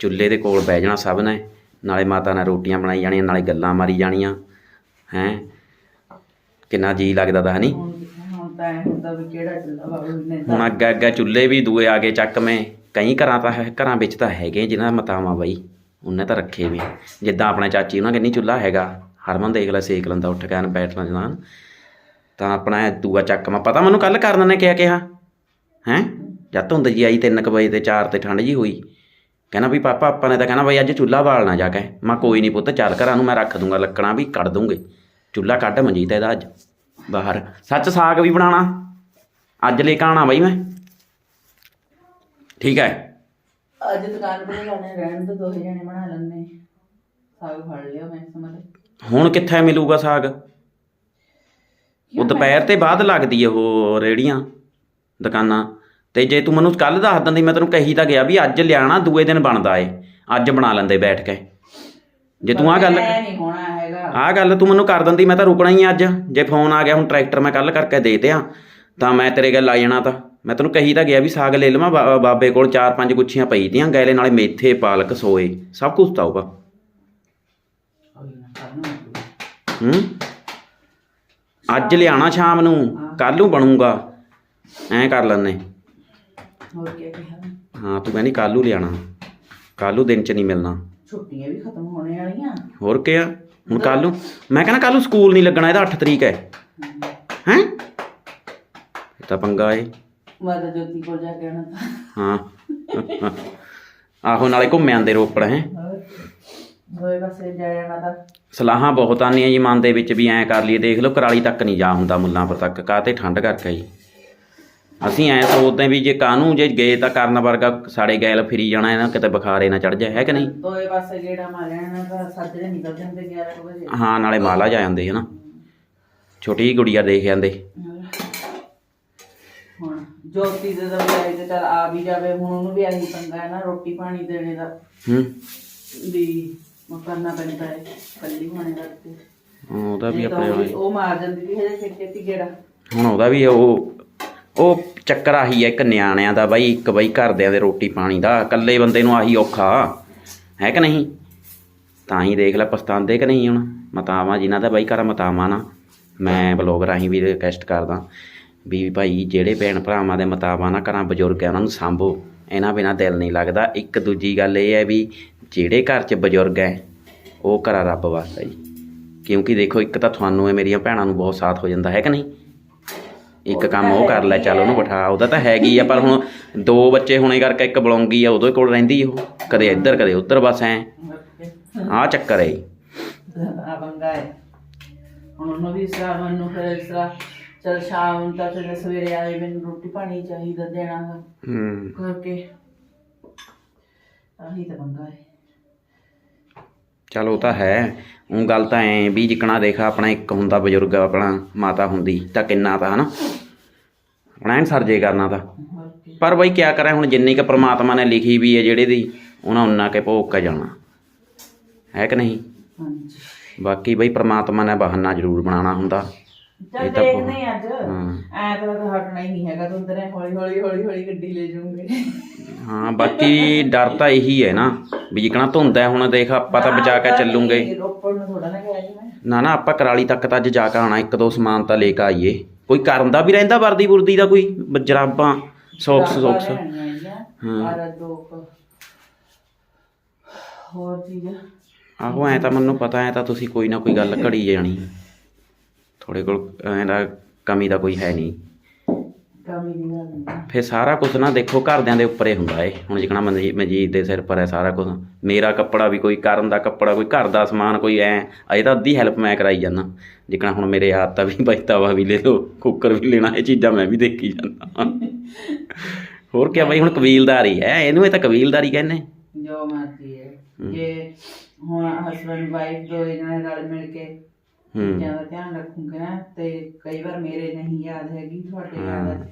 ਚੁੱਲ੍ਹੇ ਦੇ ਕੋਲ ਬਹਿ ਜਾਣਾ ਸਭ ਨੇ ਨਾਲੇ ਮਾਤਾ ਨਾਲ ਰੋਟੀਆਂ ਬਣਾਈ ਜਾਣੀਆਂ ਨਾਲੇ ਗੱਲਾਂ ਮਾਰੀ ਜਾਣੀਆਂ ਹੈ? ਕਿੰਨਾ ਜੀ ਲੱਗਦਾ ਤਾਂ ਹਨੀ? ਹੁਣ ਹੁਣ ਤਾਂ ਐਂ ਹੁੰਦਾ ਵੀ ਕਿਹੜਾ ਚੁੱਲ੍ਹਾ ਬਾਬੂ ਨੇ ਤਾਂ ਹੁਣ ਅੱਗੇ ਅੱਗੇ ਚੁੱਲ੍ਹੇ ਵੀ ਦੂਏ ਆ ਗਏ ਚੱਕਵੇਂ ਕਈ ਘਰਾਂ ਤਾਂ ਹੈ ਘਰਾਂ ਵਿੱਚ ਤਾਂ ਹੈਗੇ ਜਿਨ੍ਹਾਂ ਦਾ ਮਤਾਵਾਂ ਬਾਈ ਉਹਨੇ ਤਾਂ ਰੱਖੇ ਵੀ। ਜਿੱਦਾਂ ਆਪਣੇ ਚਾਚੀ ਉਹਨਾਂ ਕਿੰਨੀ ਚੁੱਲ੍ਹਾ ਹੈਗਾ ਹਰਮਨ ਦੇਖ ਲੈ ਸੇਕ ਲੈਂਦਾ ਉੱਠ ਕੇ ਐਨ ਬੈਠ ਲੈਂਦਾ ਤਾਂ ਆਪਣਾ ਦੂਆ ਚੱਕਵਾਂ ਪਤਾ ਮੈਨੂੰ ਕੱਲ ਕਰਨ ਨੇ ਕਿਹਾ ਕਿਹਾ ਹੈ? ਜਦ ਧੁੰਦ ਜੀ ਆਈ 3 ਵਜੇ ਤੇ 4 ਤੇ ਠੰਡ ਜੀ ਹੋਈ। ਕਹਿੰਦਾ ਵੀ ਪਾਪਾ ਆਪਾਂ ਨੇ ਤਾਂ ਕਹਿੰਦਾ ਬਈ ਅੱਜ ਚੁੱਲ੍ਹਾ ਬਾਲਣਾ ਜਾ ਕੇ। ਮੈਂ ਕੋਈ ਨਹੀਂ ਪੁੱਤ ਚੱਲ ਘਰਾਂ ਨੂੰ ਮੈਂ ਰੱਖ ਦੂੰਗਾ ਲੱਕੜਾਂ ਵੀ ਕੱਢ ਦੂੰਗੇ। ਚੁੱਲ੍ਹਾ ਕੱਢ ਮਨਜੀਤ ਇਹਦਾ ਅੱਜ। ਬਾਹਰ। ਸੱਚ ਸਾਗ ਵੀ ਬਣਾਉਣਾ? ਅੱਜ ਲੈ ਕੇ ਆਉਣਾ ਬਈ ਮੈਂ? ਠੀਕ ਹੈ। ਅੱਜ ਦੁਕਾਨ ਤੇ ਜਾਣੇ ਰਹਿਣ ਤੋਂ ਦੋ ਜਣੇ ਬਣਾ ਲੈਣੇ ਸਾਗ ਫੜ ਲਿਓ ਮੈਂ ਸਮਝ ਹੁਣ ਕਿੱਥੇ ਮਿਲੂਗਾ ਸਾਗ? ਉਹ ਦੁਪਹਿਰ ਤੇ ਬਾਅਦ ਲੱਗਦੀ ਉਹ ਰੇੜੀਆਂ ਦੁਕਾਨਾਂ। ਤੇ ਜੇ ਤੂੰ ਮੈਨੂੰ ਕੱਲ ਦੱਸ ਦਿੰਦੀ ਮੈਂ ਤੈਨੂੰ ਕਹੀ ਤਾਂ ਗਿਆ ਵੀ ਅੱਜ ਲਿਆਣਾ ਦੂਏ ਦਿਨ ਬਣਦਾ ਏ ਅੱਜ ਬਣਾ ਲੈਂਦੇ ਬੈਠ ਕੇ। ਜੇ ਤੂੰ ਆ ਗੱਲ ਐ ਨਹੀਂ ਹੋਣਾ ਹੈਗਾ। ਆਹ ਗੱਲ ਤੂੰ ਮੈਨੂੰ ਕਰ ਦਿੰਦੀ ਮੈਂ ਤਾਂ ਰੁਕਣਾ ਹੀ ਆ ਅੱਜ। ਜੇ ਫੋਨ ਆ ਗਿਆ ਹੁਣ ਟਰੈਕਟਰ ਮੈਂ ਕੱਲ ਕਰਕੇ ਦੇ ਦਿਆਂ ਤਾਂ ਮੈਂ ਤੇਰੇ ਗੱਲ ਆ ਜਾਣਾ ਤਾਂ। ਮੈਂ ਤੈਨੂੰ ਕਹੀ ਤਾਂ ਗਿਆ ਵੀ ਸਾਗ ਲੈ ਲਵਾਂ ਬਾਬੇ ਕੋਲ ਚਾਰ ਪੰਜ ਗੁੱਛੀਆਂ ਪਈ ਦੀਆਂ ਗੈਲੇ ਨਾਲੇ ਮੇਥੇ ਪਾਲਕ ਸੋਏ ਸਭ ਕੁਝ ਤਾਊਗਾ ਹੂੰ? ਅੱਜ ਲਿਆਣਾ ਸ਼ਾਮ ਨੂੰ ਕੱਲ ਨੂੰ ਬਣੂਗਾ। ਐਂ ਕਰ ਲੈਨੇ ਹੋਰ ਕੀ ਕਿਹਾ ਹਾਂ ਤੂੰ ਕਹਿੰਦੀ ਕੱਲ ਲਿਆਣਾ ਕੱਲ ਦਿਨ ਚ ਨਹੀਂ ਮਿਲਣਾ। ਛੁੱਟੀਆਂ ਵੀ ਖਤਮ ਹੋਣੇ ਵਾਲੀਆਂ। ਹੋਰ ਕੀ ਆ? ਹੁਣ ਕੱਲ ਮੈਂ ਕਹਿੰਦਾ ਕੱਲ ਸਕੂਲ ਨਹੀਂ ਲੱਗਣਾ ਇਹਦਾ 8 ਤਰੀਕ ਹੈ। ਹੈ? ਇਹ ਤਾਂ ਪੰਗਾ ਏ। ਮੈਂ ਤਾਂ ਜੋਤੀ ਕੋਲ ਜਾ ਕੇ ਆਣਾ ਤਾਂ। ਹਾਂ। ਆਹੋ ਨਾਲੇ ਘੁੰਮ ਆਂਦੇ ਰੋਪੜ ਹੈ। ਹੋਰ ਦੋਏ ਪਾਸੇ ਜਾ ਜਾਣਾ ਤਾਂ। ਸਲਾਹਾਂ ਬਹੁਤ ਆਉਂਦੀਆਂ ਜੀ ਮਨ ਦੇ ਵਿੱਚ ਵੀ ਐਂ ਕਰ ਲਈਏ। ਦੇਖ ਲਓ ਕਰਾਲੀ ਤੱਕ ਨਹੀਂ ਜਾ ਹੁੰਦਾ ਮੁੱਲਾਂਪੁਰ ਤੱਕ। ਕਾਤੇ ਠੰਡ ਕਰਕੇ ਜੀ ਅਸੀਂ ਐਂ ਸੋਚਦੇ ਵੀ ਜੇ ਕਾਹਨੂੰ ਜੇ ਗਏ ਤਾਂ ਕਰਨ ਵਰਗਾ ਸਾਡੇ ਗੈਲ ਫਿਰੀ ਜਾਣਾ ਇਹਨਾਂ ਕਿਤੇ ਬੁਖਾਰੇ ਨਾ ਚੜ ਜਾਏ ਹੈ ਕਿ ਨਹੀਂ? ਦੋਏ ਪਾਸੇ ਗੇੜਾ ਮਾਰ ਲੈਣਾ ਤਾਂ ਸੱਜਰੇ ਨਿਕਲ ਜਾਂਦੇ 11 ਕੁ ਵਜੇ। ਹਾਂ ਨਾਲੇ ਮਾਲਾ ਜਾ ਜਾਂਦੇ ਹਨਾ। ਛੋਟੀ ਜਿਹੀ ਗੁੜੀਆ ਦੇਖ ਜਾਂਦੇ। ਹੁਣ ਜੋਤੀ ਦੇ ਤਾਂ ਵੀ ਆਈ ਤੇ ਚਲ ਆ ਵੀ ਜਾਵੇ ਹੁਣ ਉਹਨੂੰ ਵੀ ਆਹੀ ਪੰਗਾ ਹੈ ਨਾ ਰੋਟੀ ਪਾਣੀ ਦੇਣੇ ਦਾ। ਹੂੰ। ਵੀ ਕਰਨਾ ਪੈਂਦਾ ਹੈ ਕੱਲੀ ਹੋਣੇ ਕਰਕੇ ਉਹਦਾ ਵੀ ਨਹੀਂ ਤਾਂ ਆਪਣੇ ਉਹ ਵੀ- ਉਹ ਮਾਰ ਜਾਂਦੀ ਵੀ ਹਜੇ ਛੇਤੀ ਛੇਤੀ ਗੇੜਾ। ਹੁਣ ਉਹਦਾ ਵੀ ਉਹ ਉਹ ਚੱਕਰ ਆਹੀ ਹੈ ਇੱਕ ਨਿਆਣਿਆਂ ਦਾ ਬਾਈ, ਇੱਕ ਬਾਈ ਘਰਦਿਆਂ ਦੇ ਰੋਟੀ ਪਾਣੀ ਦਾ, ਇਕੱਲੇ ਬੰਦੇ ਨੂੰ ਆਹੀ ਔਖਾ। ਹੈ ਕਿ ਨਹੀਂ? ਤਾਂ ਹੀ ਦੇਖ ਲੈ ਪਛਤਾਉਂਦੇ ਕਿ ਨਹੀਂ ਹੁਣ? ਮਤਾਵਾਂ ਜਿਨ੍ਹਾਂ ਦਾ ਬਾਈ ਘਰ ਮਤਾਵਾਂ ਨਾ। ਮੈਂ ਬਲੌਗ ਰਾਹੀਂ ਵੀ ਰਿਕਵੈਸਟ ਕਰਦਾ ਵੀ ਭਾਈ ਜਿਹੜੇ ਭੈਣ ਭਰਾਵਾਂ ਦੇ ਮਤਾਵਾਂ ਨਾ ਘਰਾਂ ਬਜ਼ੁਰਗ ਹੈ ਉਹਨਾਂ ਨੂੰ ਸਾਂਭੋ। ਇਹਨਾਂ ਬਿਨਾਂ ਦਿਲ ਨਹੀਂ ਲੱਗਦਾ। ਇੱਕ ਦੂਜੀ ਗੱਲ ਇਹ ਹੈ ਵੀ ਜਿਹੜੇ ਘਰ 'ਚ ਬਜ਼ੁਰਗ ਹੈ ਉਹ ਘਰ ਰੱਬ ਵਾਸਤਾ ਜੀ। ਕਿਉਂਕਿ ਦੇਖੋ, ਇੱਕ ਤਾਂ ਤੁਹਾਨੂੰ ਹੈ ਮੇਰੀਆਂ ਭੈਣਾਂ ਨੂੰ ਬਹੁਤ ਸਾਥ ਹੋ ਜਾਂਦਾ, ਹੈ ਕਿ ਨਹੀਂ? ਇੱਕ ਕੰਮ ਉਹ ਕਰ ਲੈ ਚੱਲ ਉਹਨੂੰ ਬਿਠਾ ਉਹਦਾ ਤਾਂ ਹੈਗੀ ਆ ਪਰ ਹੁਣ ਦੋ ਬੱਚੇ ਹੋਣੇ ਕਰਕੇ ਇੱਕ ਬਲੌਂਗੀ ਆ ਉਹਦੇ ਕੋਲ ਰਹਿੰਦੀ ਉਹ ਕਦੇ ਇੱਧਰ ਕਦੇ ਉੱਧਰ ਬਸ ਐ। ਆਹ ਚੱਕਰ ਹੈ। ਆ ਪੰਗਾ ਹੈ। ਹੁਣ ਉਹਨੂੰ ਵੀ ਇਸ ਤਰ੍ਹਾਂ ਮੈਨੂੰ ਫਿਰ ਇਸ ਤਰ੍ਹਾਂ ਚਲ ਸ਼ਾਮ ਨੂੰ ਤਾਂ ਸਵੇਰੇ ਆਏ ਮੈਨੂੰ ਰੋਟੀ ਪਾਣੀ ਚਾਹੀਦਾ ਦੇਣਾ ਹੂੰ। ਕਰਕੇ। ਆਹੀ ਤਾਂ ਪੰਗਾ ਹੈ। ਚਲ ਉਹ ਤਾਂ ਹੈ। ਉਹ ਗੱਲ ਤਾਂ ਐ ਵੀ ਜਿਕਣਾ ਦੇਖ ਆਪਣਾ ਇੱਕ ਹੁੰਦਾ ਬਜ਼ੁਰਗ ਆਪਣਾ ਮਾਤਾ ਹੁੰਦੀ ਤਾਂ ਕਿੰਨਾ ਤਾਂ ਹਨਾ? ਆਪਣਾ ਐਨ ਸਰਜੇ ਕਰਨਾ ਤਾਂ। ਪਰ ਬਈ ਕਿਆ ਕਰਾਂ ਹੁਣ ਜਿੰਨੀ ਕ ਪ੍ਰਮਾਤਮਾ ਨੇ ਲਿਖੀ ਵੀ ਹੈ ਜਿਹੜੇ ਦੀ ਉਹਨਾਂ ਉਨਾ ਕੇ ਭੋਗ ਕੇ ਜਾਣਾ। ਹੈ ਕਿ ਨਹੀਂ? ਹਾਂਜੀ। ਬਾਕੀ ਬਈ ਪ੍ਰਮਾਤਮਾ ਨੇ ਬਹਾਨਾ ਜ਼ਰੂਰ ਬਣਾਉਣਾ ਹੁੰਦਾ। ਚੱਲ ਇਹ ਤਾਂ ਬਹੁਤ- ਦੇਖਦੇ ਹਾਂ ਅੱਜ। ਹਾਂ। ਐ ਤਾਂ ਤਾਂ ਹਟਣਾ ਹੀ ਨਹੀਂ ਹੈਗਾ ਤੂੰ ਤੇਰੇ ਹੌਲੀ ਹੌਲੀ ਹੌਲੀ ਹੌਲੀ ਗੱਡੀ ਲੈ ਜਾਊਂਗੇ। ਹਾਂ ਬਾਕੀ ਡਰ ਤਾਂ ਇਹੀ ਹੈ ਨਾ ਵੀ ਜਿਕਣਾ ਧੁੰਦ ਹੈ ਹੁਣ ਦੇਖ ਆਪਾਂ ਤਾਂ ਬਚਾ ਕੇ ਚੱਲੂਗੇ। ਰੋਪੜ ਨੂੰ ਥੋੜਾ ਨਾ ਗਿਆ ਜੀ ਮੈਂ। ਨਾ ਨਾ ਆਪਾਂ ਕਰਾਲੀ ਤੱਕ ਤਾਂ ਅੱਜ ਜਾ ਕੇ ਆਣਾ ਇੱਕ ਦੋ ਸਮਾਨ ਤਾਂ ਲੈ ਕੇ ਆਈਏ। ਕੋਈ ਕਰਨ ਦਾ ਵੀ ਰਹਿੰਦਾ ਵਰਦੀ ਵੁਰਦੀ ਦਾ ਕੋਈ? ਬ- ਜਰਾਬਾਂ ਸੌਕਸ ਸੌਕਸ। ਹਾਂ। ਹਾਂ। ਦੋ ਕੁ। ਹੋਰ ਚੀਜ਼। ਆਹੋ ਐ ਤਾਂ ਮੈਨੂੰ ਪਤਾ ਐ ਤਾਂ ਤੁਸੀਂ ਕੋਈ ਨਾ ਕੋਈ ਗੱਲ ਘੜੀ ਜਾਣੀ। ਥੋੜੇ ਕੋਲ ਐਂ ਦਾ ਕਮੀ ਦਾ ਕੋਈ ਹੈ ਨਹੀਂ। ਕਮੀ ਦੀ ਗੱਲ ਨਹੀਂ ਫਿਰ ਸਾਰਾ ਕੁਝ ਨਾ ਦੇਖੋ ਘਰਦਿਆਂ ਦੇ ਉੱਪਰ ਹੀ ਹੁੰਦਾ ਏ ਹੁਣ ਜਿਕਣਾ ਮਨਜੀ- ਮਜੀਦ ਦੇ ਸਿਰ ਪਰ ਹੈ ਸਾਰਾ ਕੁਝ ਮੇਰਾ ਕੱਪੜਾ ਵੀ ਕੋਈ ਕਰਨ ਦਾ ਕੱਪੜਾ ਕੋਈ ਘਰ ਦਾ ਸਮਾਨ ਕੋਈ ਐ ਅਜੇ ਤਾਂ ਅੱਧੀ ਹੈਲਪ ਮੈਂ ਕਰਾਈ ਜਾਂਦਾ। ਜਿਕਣਾ ਹੁਣ ਮੇਰੇ ਹੱਥ ਤਾਂ ਵੀ ਬਾਈ ਤਵਾ ਵੀ ਲੈ ਲਓ ਕੁੱਕਰ ਵੀ ਲੈਣਾ ਇਹ ਚੀਜ਼ਾਂ ਮੈਂ ਵੀ ਦੇਖੀ ਜਾਂਦਾ। ਹੋਰ ਕੀ ਬਾਈ ਹੁਣ ਕਬੀਲਦਾਰੀ ਹੈ ਇਹਨੂੰ ਇਹ ਤਾਂ ਕਬੀਲਦਾਰੀ ਕਹਿੰਦੇ। ਜੋ ਮਰਜ਼ੀ ਹੈ। ਜੇ ਹੁਣ ਹਸਬੰਡ ਵਾਈਫ ਦੋਏ ਜਣੇ ਰਲ ਮਿਲ ਕੇ ਹੂੰ। ਜ਼ਿਆਦਾ ਧਿਆਨ ਰੱਖੂਗੇ ਤੇ ਕਈ ਵਾਰ ਮੇਰੇ ਨਹੀਂ ਯਾਦ ਹੈਗੀ ਤੁਹਾਡੇ ਯਾਦ ਹੈ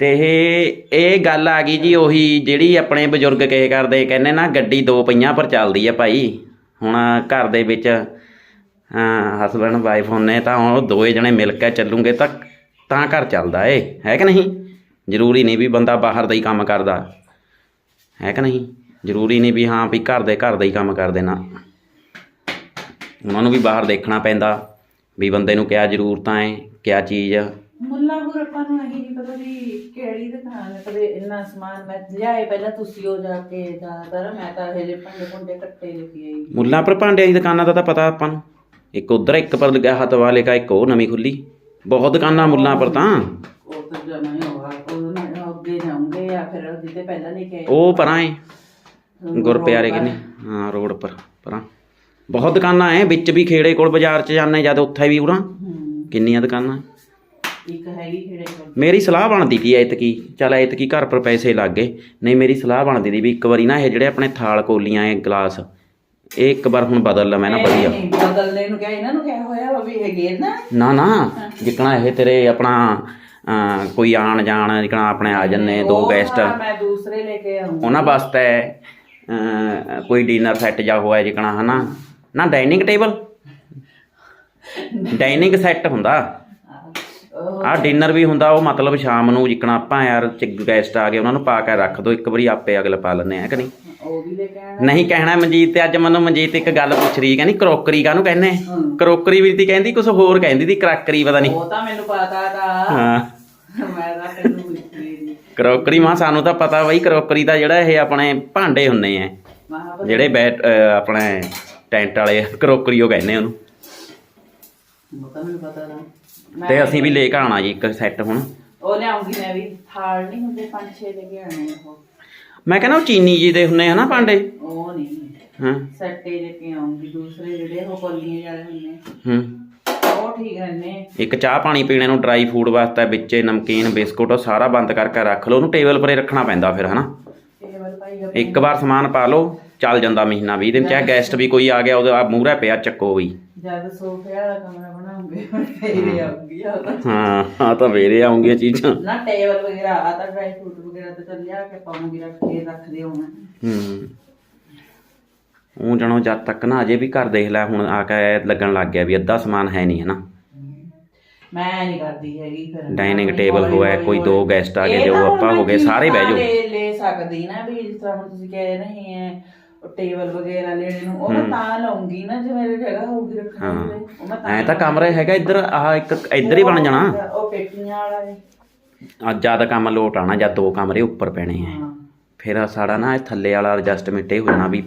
ਤੇ ਇਹ ਇਹ ਗੱਲ ਆ ਗਈ ਜੀ ਉਹੀ ਜਿਹੜੀ ਆਪਣੇ ਬਜ਼ੁਰਗ ਕਹੇ ਕਰਦੇ ਕਹਿੰਦੇ ਨਾ ਗੱਡੀ ਦੋ ਪਹੀਆਂ ਪਰ ਚੱਲਦੀ ਆ ਭਾਈ। ਹੁਣ ਘਰ ਦੇ ਵਿੱਚ ਹਸਬੰਡ ਵਾਈਫ ਹੁੰਨੇ ਤਾਂ ਉਹ ਦੋਏ ਜਣੇ ਮਿਲ ਕੇ ਚੱਲੂਗੇ ਤਾਂ ਤਾਂ ਘਰ ਚੱਲਦਾ ਏ। ਹੈ ਕਿ ਨਹੀਂ? ਜ਼ਰੂਰੀ ਨਹੀਂ ਵੀ ਬੰਦਾ ਬਾਹਰ ਦਾ ਹੀ ਕੰਮ ਕਰਦਾ। ਹੈ ਕਿ ਨਹੀਂ? ਜ਼ਰੂਰੀ ਨਹੀਂ ਵੀ ਹਾਂ ਵੀ ਘਰ ਦੇ ਘਰ ਦਾ ਹੀ ਕੰਮ ਕਰਦੇ ਨਾ ਉਹਨਾਂ ਨੂੰ ਵੀ ਬਾਹਰ ਦੇਖਣਾ ਪੈਂਦਾ ਵੀ ਬੰਦੇ ਨੂੰ ਕਿਆ ਜ਼ਰੂਰਤਾਂ ਹੈ ਕਿਆ ਚੀਜ਼ ਆ। ਮੁੱਲਾਪੁਰ ਆਪਾਂ ਨੂੰ ਇਹੀ ਨਹੀਂ ਪਤਾ ਵੀ ਕਿਹੜੀ ਦੁਕਾਨ ਹੈ ਕਦੇ ਇੰਨਾ ਸਮਾਨ ਮੈਂ ਲਿਆਏ ਪਹਿਲਾਂ ਤੁਸੀਂ ਉਹ ਜਾ ਕੇ ਜ਼ਿਆਦਾਤਰ ਮੈਂ ਤਾਂ ਇਹ ਜਿਹੇ ਭਾਂਡੇ ਭੁੰਡੇ ਕੱਟੇ ਲੈ ਕੇ ਆਈ ਮੁੱਲਾਂ ਪਰ ਭਾਂਡਿਆਂ ਦੀ ਦੁਕਾਨਾਂ ਦਾ ਤਾਂ ਪਤਾ ਆਪਾਂ ਨੂੰ। ਇੱਕ ਉਧਰ ਇੱਕ ਪਰ ਲਗਾ ਹੱਥ ਵਾਲੇ ਕਾ ਇੱਕ ਉਹ ਨਵੀਂ ਖੁੱਲੀ। ਬਹੁਤ ਦੁਕਾਨਾਂ ਮੁੱਲਾਂ ਪਰ ਤਾਂ। ਉਹ ਤਾਂ ਹੀ ਹੋਗਾ ਉਹ ਨਾ ਅੱਗੇ ਜਾਉਂਗੇ ਜਾਂ ਫਿਰ ਜਿੱਤੇ ਪਹਿਲਾਂ ਲੈ ਕੇ ਆਏ ਉਹ ਪਰਾਂ ਏ ਗੁਰਪਿਆਰੇ ਕਿੰਨੇ? ਹਾਂ ਰੋਡ ਪਰ ਪਰਾਂ। ਬਹੁਤ ਦੁਕਾਨਾਂ ਐ ਵਿੱਚ ਵੀ ਖੇੜੇ ਕੋਲ ਬਾਜ਼ਾਰ 'ਚ ਜਾਂਦੇ ਜਦ ਉੱਥੇ ਵੀ ਉਰਾਂ। ਕਿੰਨੀਆਂ ਦੁਕਾਨਾਂ? ਇੱਕ ਹੈਗੀ ਖੇੜੇ ਕੋਲ। ਮੇਰੀ ਸਲਾਹ ਬਣਦੀ ਤੀ ਐਤਕੀ? ਚੱਲ ਐਤਕੀ ਘਰ ਪਰ ਪੈਸੇ ਲੱਗ ਗਏ। ਨਹੀਂ ਮੇਰੀ ਸਲਾਹ ਬਣਦੀ ਤੀ ਵੀ ਇੱਕ ਵਾਰੀ ਨਾ ਇਹ ਜਿਹੜੇ ਆਪਣੇ ਥਾਲ ਕੋਲੀਆਂ ਐ ਗਲਾਸ ਇਹ ਇੱਕ ਵਾਰ ਹੁਣ ਬਦਲ ਲਵਾਂ ਨਾ ਵਧੀਆ। ਬਦਲਨੇ ਨੂੰ ਕਿਹਾ ਇਹਨਾਂ ਨੂੰ ਕਿਹਾ ਹੋਇਆ ਵਾ ਵੀ ਇਹ ਗੇਰ ਨਾ। ਨਾ ਨਾ ਜਿਕਣਾ ਇਹ ਤੇਰੇ ਆਪਣਾ ਅਹ, ਕੋਈ ਆਣ ਜਾਣ ਜਿਕਣਾ ਆਪਣੇ ਆ ਜੰਨੇ ਦੋ ਉਹ ਗੈਸਟ ਹਾਂ, ਮੈਂ ਦੂਸਰੇ ਲੈ ਕੇ ਆਉਂਗੀ ਉਹਨਾਂ ਵਾਸਤੇ ਕੋਈ ਡਿਨਰ ਸੈੱਟ ਜਾ ਹੋਇਆ ਜਿਕਣਾ ਹਨਾ? ਨਾ ਡਾਈਨਿੰਗ ਟੇਬਲ ਡਾਈਨਿੰਗ ਸੈੱਟ ਹੁੰਦਾ। ਆ ਡਿਨਰ ਵੀ ਹੁੰਦਾ ਉਹ ਮਤਲਬ ਸ਼ਾਮ ਨੂੰ ਜਿੱਕਣਾ ਆਪਾਂ ਯਾਰ ਗੈਸਟ ਆ ਗਏ ਉਹਨਾਂ ਨੂੰ ਪਾ ਕੇ ਰੱਖ ਦੋ ਇੱਕ ਵਾਰੀ ਆਪੇ ਅਗਲੇ ਪਾ ਲੈਂਦੇ ਆ ਕਿ ਨਹੀਂ? ਉਹ ਵੀ ਲੈ ਕੇ ਆਣਾ ਨਹੀਂ ਕਹਿਣਾ ਮਨਜੀਤ ਤੇ ਅੱਜ ਮੈਨੂੰ ਮਨਜੀਤ ਇੱਕ ਗੱਲ ਪੁੱਛ ਰਹੀ ਕਹਿੰਦੀ ਕਰੋਕਰੀ ਕਾਹਨੂੰ ਕਹਿੰਦੇ। ਕਰੋਕਰੀ ਵੀ ਤੀ ਕਹਿੰਦੀ ਕੁਝ ਹੋਰ ਕਹਿੰਦੀ ਤੀ ਕਰਾਕਰੀ ਪਤਾ ਨਹੀਂ। ਉਹ ਤਾਂ ਮੈਨੂੰ ਪਤਾ ਤਾਂ। ਹਾਂ। ਮੈਂ ਤਾਂ ਤੈਨੂੰ ਪੁੱਛੀ ਨਹੀਂ। ਕਰੋਕਰੀ ਮਾਂ ਸਾਨੂੰ ਤਾਂ ਪਤਾ ਬਈ ਕਰੋਕਰੀ ਦਾ ਜਿਹੜਾ ਇਹ ਆਪਣੇ ਭਾਂਡੇ ਹੁੰਨੇ ਆ ਜਿਹੜੇ ਬੈਟ ਆਪਣੇ ਟੈਂਟ ਵਾਲੇ ਕਰੋਕਰੀ ਉਹ ਕਹਿੰਦੇ ਉਹਨੂੰ। ਉਹ ਤਾਂ ਮੈਨੂੰ ਪਤਾ ਤਾਂ ਮੈਂ ਤੇ ਅਸੀਂ ਵੀ ਲੈ ਕੇ ਆਉਣਾ ਜੀ ਇੱਕ ਸੈੱਟ ਹੁਣ। ਉਹ ਲਿਆਉਂਗੀ ਮੈਂ ਵੀ। ਥਾਲ ਨਹੀਂ ਹੁੰਦੇ ਪੰਜ ਛੇ ਲੈ ਕੇ ਆਣੇ ਉਹ। ਮੈਂ ਕਹਿੰਦਾ ਉਹ ਚੀਨੀ ਜੀ ਦੇ ਹੁੰਨੇ ਹਨਾ ਭਾਂਡੇ। ਉਹ ਨਹੀਂ। ਹਾਂ। ਸੱਟੇ ਲੈ ਕੇ ਆਉਂਗੀ ਦੂਸਰੇ ਜਿਹੜੇ ਉਹ ਕੋਲੀਆਂ ਵਾਲੇ ਹੁੰਦੇ ਹੂੰ। ਉਹ ਠੀਕ ਰਹਿੰਦੇ ਇੱਕ ਚਾਹ ਪਾਣੀ ਪੀਣੇ ਨੂੰ ਡਰਾਈ ਫੂਡ ਵਾਸਤੇ ਵਿੱਚੇ ਨਮਕੀਨ ਬਿਸਕੁਟ ਉਹ ਸਾਰਾ ਬੰਦ ਕਰਕੇ ਰੱਖ ਲਓ। ਉਹਨੂੰ ਟੇਬਲ ਪਰੇ ਰੱਖਣਾ ਪੈਂਦਾ ਫਿਰ ਹਨਾ। ਇੱਕ ਵਾਰ ਸਮਾਨ ਪਾ ਲਓ। ਚੱਲ ਜਾਂਦਾ ਮਹੀਨਾ 20 ਦਿਨ ਚਾਹੇ ਗੈਸਟ ਵੀ ਕੋਈ ਆ ਗਿਆ ਉਹਦੇ ਆ ਮੂਹਰੇ ਪਿਆ ਚੱਕੋ ਵੀ। ਜਦ ਸੋਫੇ ਵਾਲਾ ਕਮਰਾ ਬਣਾਉਂਗੇ ਫੇਰ ਆਉਂਗੀ ਆ ਤਾਂ। ਹਾਂ ਆ ਤਾਂ ਵੇਰੇ ਆਉਂਗੀਆਂ ਚੀਜ਼ਾਂ। ਨਾ ਟੇਬਲ ਵਗੈਰਾ ਆ ਤਾਂ ਡਰਾਈ ਫਰੂਟ ਵਗੈਰਾ ਤੇ ਚੱਲ ਲਿਆ ਕੇ ਪਾਉਂਗੀ ਰੱਖ ਕੇ ਰੱਖਦੇ ਹੋਣਾ। ਹੂੰ। ਉਹ ਜਣੋ ਜਦ ਤੱਕ ਨਾ ਅਜੇ ਵੀ ਘਰ ਦੇਖ ਲੈ ਹੁਣ ਆ ਕੇ ਲੱਗਣ ਲੱਗ ਗਿਆ ਵੀ ਅੱਧਾ ਸਮਾਨ ਹੈ ਨਹੀਂ ਹਨਾ। ਮੈਂ ਨਹੀਂ ਕਰਦੀ ਹੈਗੀ ਫਿਰ। Dining table ਹੋਇਆ, ਕੋਈ ਦੋ guest ਆ ਗਏ, ਜੋ ਆਪਾਂ ਹੋ ਗਏ, ਸਾਰੇ ਬਹਿ ਜਾਓ। ਲੈ ਸਕਦੀ ਨਾ ਵੀ ਜਿਸ ਤਰ੍ਹਾਂ ਹੁਣ ਤੁਸੀਂ ਕਹਿ ਰਹੇ ਹੈ ਟੇਬਲ ਵਗੈਰਾ ਲੈਣੇ ਨੂੰ ਉਹ ਮੈਂ ਤਾਂ ਲਾਉਂਗੀ ਨਾ ਜੇ ਮੇਰੇ ਜਗ੍ਹਾ ਹੋਊਗੀ ਰੱਖਣ ਹਾਂ। ਲਈ ਉਹ ਮੈਂ ਐ ਤਾਂ ਕਮਰੇ ਹੈਗਾ ਇੱਧਰ ਆਹ ਇੱਕ ਇੱਧਰ ਹੀ ਬਣ ਜਾਣਾ। ਉਹ ਪੇਟੀਆਂ ਵਾਲਾ ਹੈ। ਅੱਜ ਜ਼ਿਆਦਾ ਕੰਮ ਲੋਟ ਆਣਾ ਜਾਂ ਦੋ ਕਮਰੇ ਉੱਪਰ ਪੈਣੇ ਆ। ਹਾਂ। ਫਿਰ ਸਾਡਾ ਨਾ ਇਹ ਥੱਲੇ ਵਾਲਾ ਐਡਜਸਟਮੈਂਟ ਇਹ ਹੋ ਜਾਣਾ ਵੀ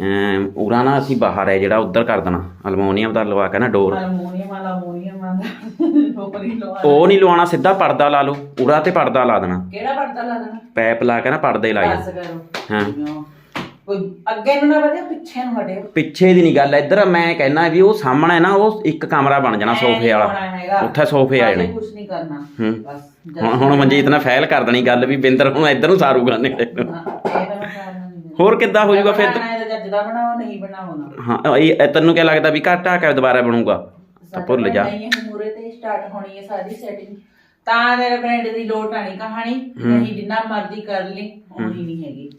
ਅਮ, ਉਰਾ ਨਾ ਅਸੀਂ ਬਾਹਰ ਹੈ ਜਿਹੜਾ ਉੱਧਰ ਕਰ ਦੇਣਾ। ਅਲਮੋਨੀਅਮ ਦਾ ਲਵਾ ਕੇ ਨਾ ਡੋਰ। ਹਾਰਮੋਨੀਅਮ ਵਾਲਾ ਹਾਰਮੋਨੀਅਮ ਵਾਲਾ। ਉਹ ਨਹੀਂ ਲਵਾ ਉਹ ਨਹੀਂ ਲਵਾਉਣਾ ਸਿੱਧਾ ਪਰਦਾ ਲਾ ਲਓ। ਉਰਾ ਤੇ ਪਰਦਾ ਲਾ ਦੇਣਾ। ਕਿਹੜਾ ਪਰਦਾ ਲਾ ਦੇਣਾ? ਪੈਪ ਲਾ ਕੇ ਨਾ ਪਰਦੇ ਲਾਈ। ਬਸ ਕਰੋ। ਹਾਂ। ਕੋਈ ਅੱਗੇ ਨੂੰ ਨਾ ਵਧੇ ਪਿੱਛੇ ਨੂੰ ਹਟੇ। ਪਿੱਛੇ ਦੀ ਨਹੀਂ ਗੱਲ ਇੱਧਰ ਮੈਂ ਕਹਿੰਦਾ ਵੀ ਉਹ ਸਾਹਮਣੇ ਨਾ ਉਹ ਇੱਕ ਕਮਰਾ ਬਣ ਜਾਣਾ ਸੋਫੇ ਵਾਲਾ। ਉੱਥੇ ਸੋਫੇ ਆ ਜਾਣੇ। ਕੁਝ ਨਹੀਂ ਕਰਨਾ। ਬਸ ਹੁਣ ਹੁਣ ਮਨਜੀਤ ਨੇ ਫੈਲ ਕਰ ਦੇਣੀ ਗੱਲ ਵੀ ਬਿੰਦਰ ਹੁਣ ਇੱਧਰ ਨੂੰ ਸਾਰੂਗਾ ਨੇੜੇ ਨੂੰ। ਹੋਰ ਕਿੱਦਾਂ ਹੋ ਜਾਊਗਾ ਫਿਰ ਬਣਾਉਣਾ ਜੱਜ ਦਾ ਬਣਾਓ ਨਹੀਂ ਬਣਾਓ ਨਾ ਹਾਂ ਇਹ ਤੈਨੂੰ ਕੀ ਲੱਗਦਾ ਵੀ ਢਾਹ ਕੇ ਦੁਬਾਰਾ ਬਣੂਗਾ? ਤਾਂ ਭੁੱਲ ਜਾ। ਨਹੀਂ ਮੂਰੇ ਤੇ ਸਟਾਰਟ ਹੋਣੀ ਹੈ ਸਾਰੀ ਸੈਟਿੰਗ ਤਾਂ ਮੇਰੇ ਬ੍ਰਾਂਡ ਦੀ ਲੋਟ ਆਣੀ ਕਹਾਣੀ। ਨਹੀਂ ਜਿੰਨਾ ਮਰਜ਼ੀ ਕਰ ਲਈ ਹੋਣੀ ਨਹੀਂ ਹੈਗੀ।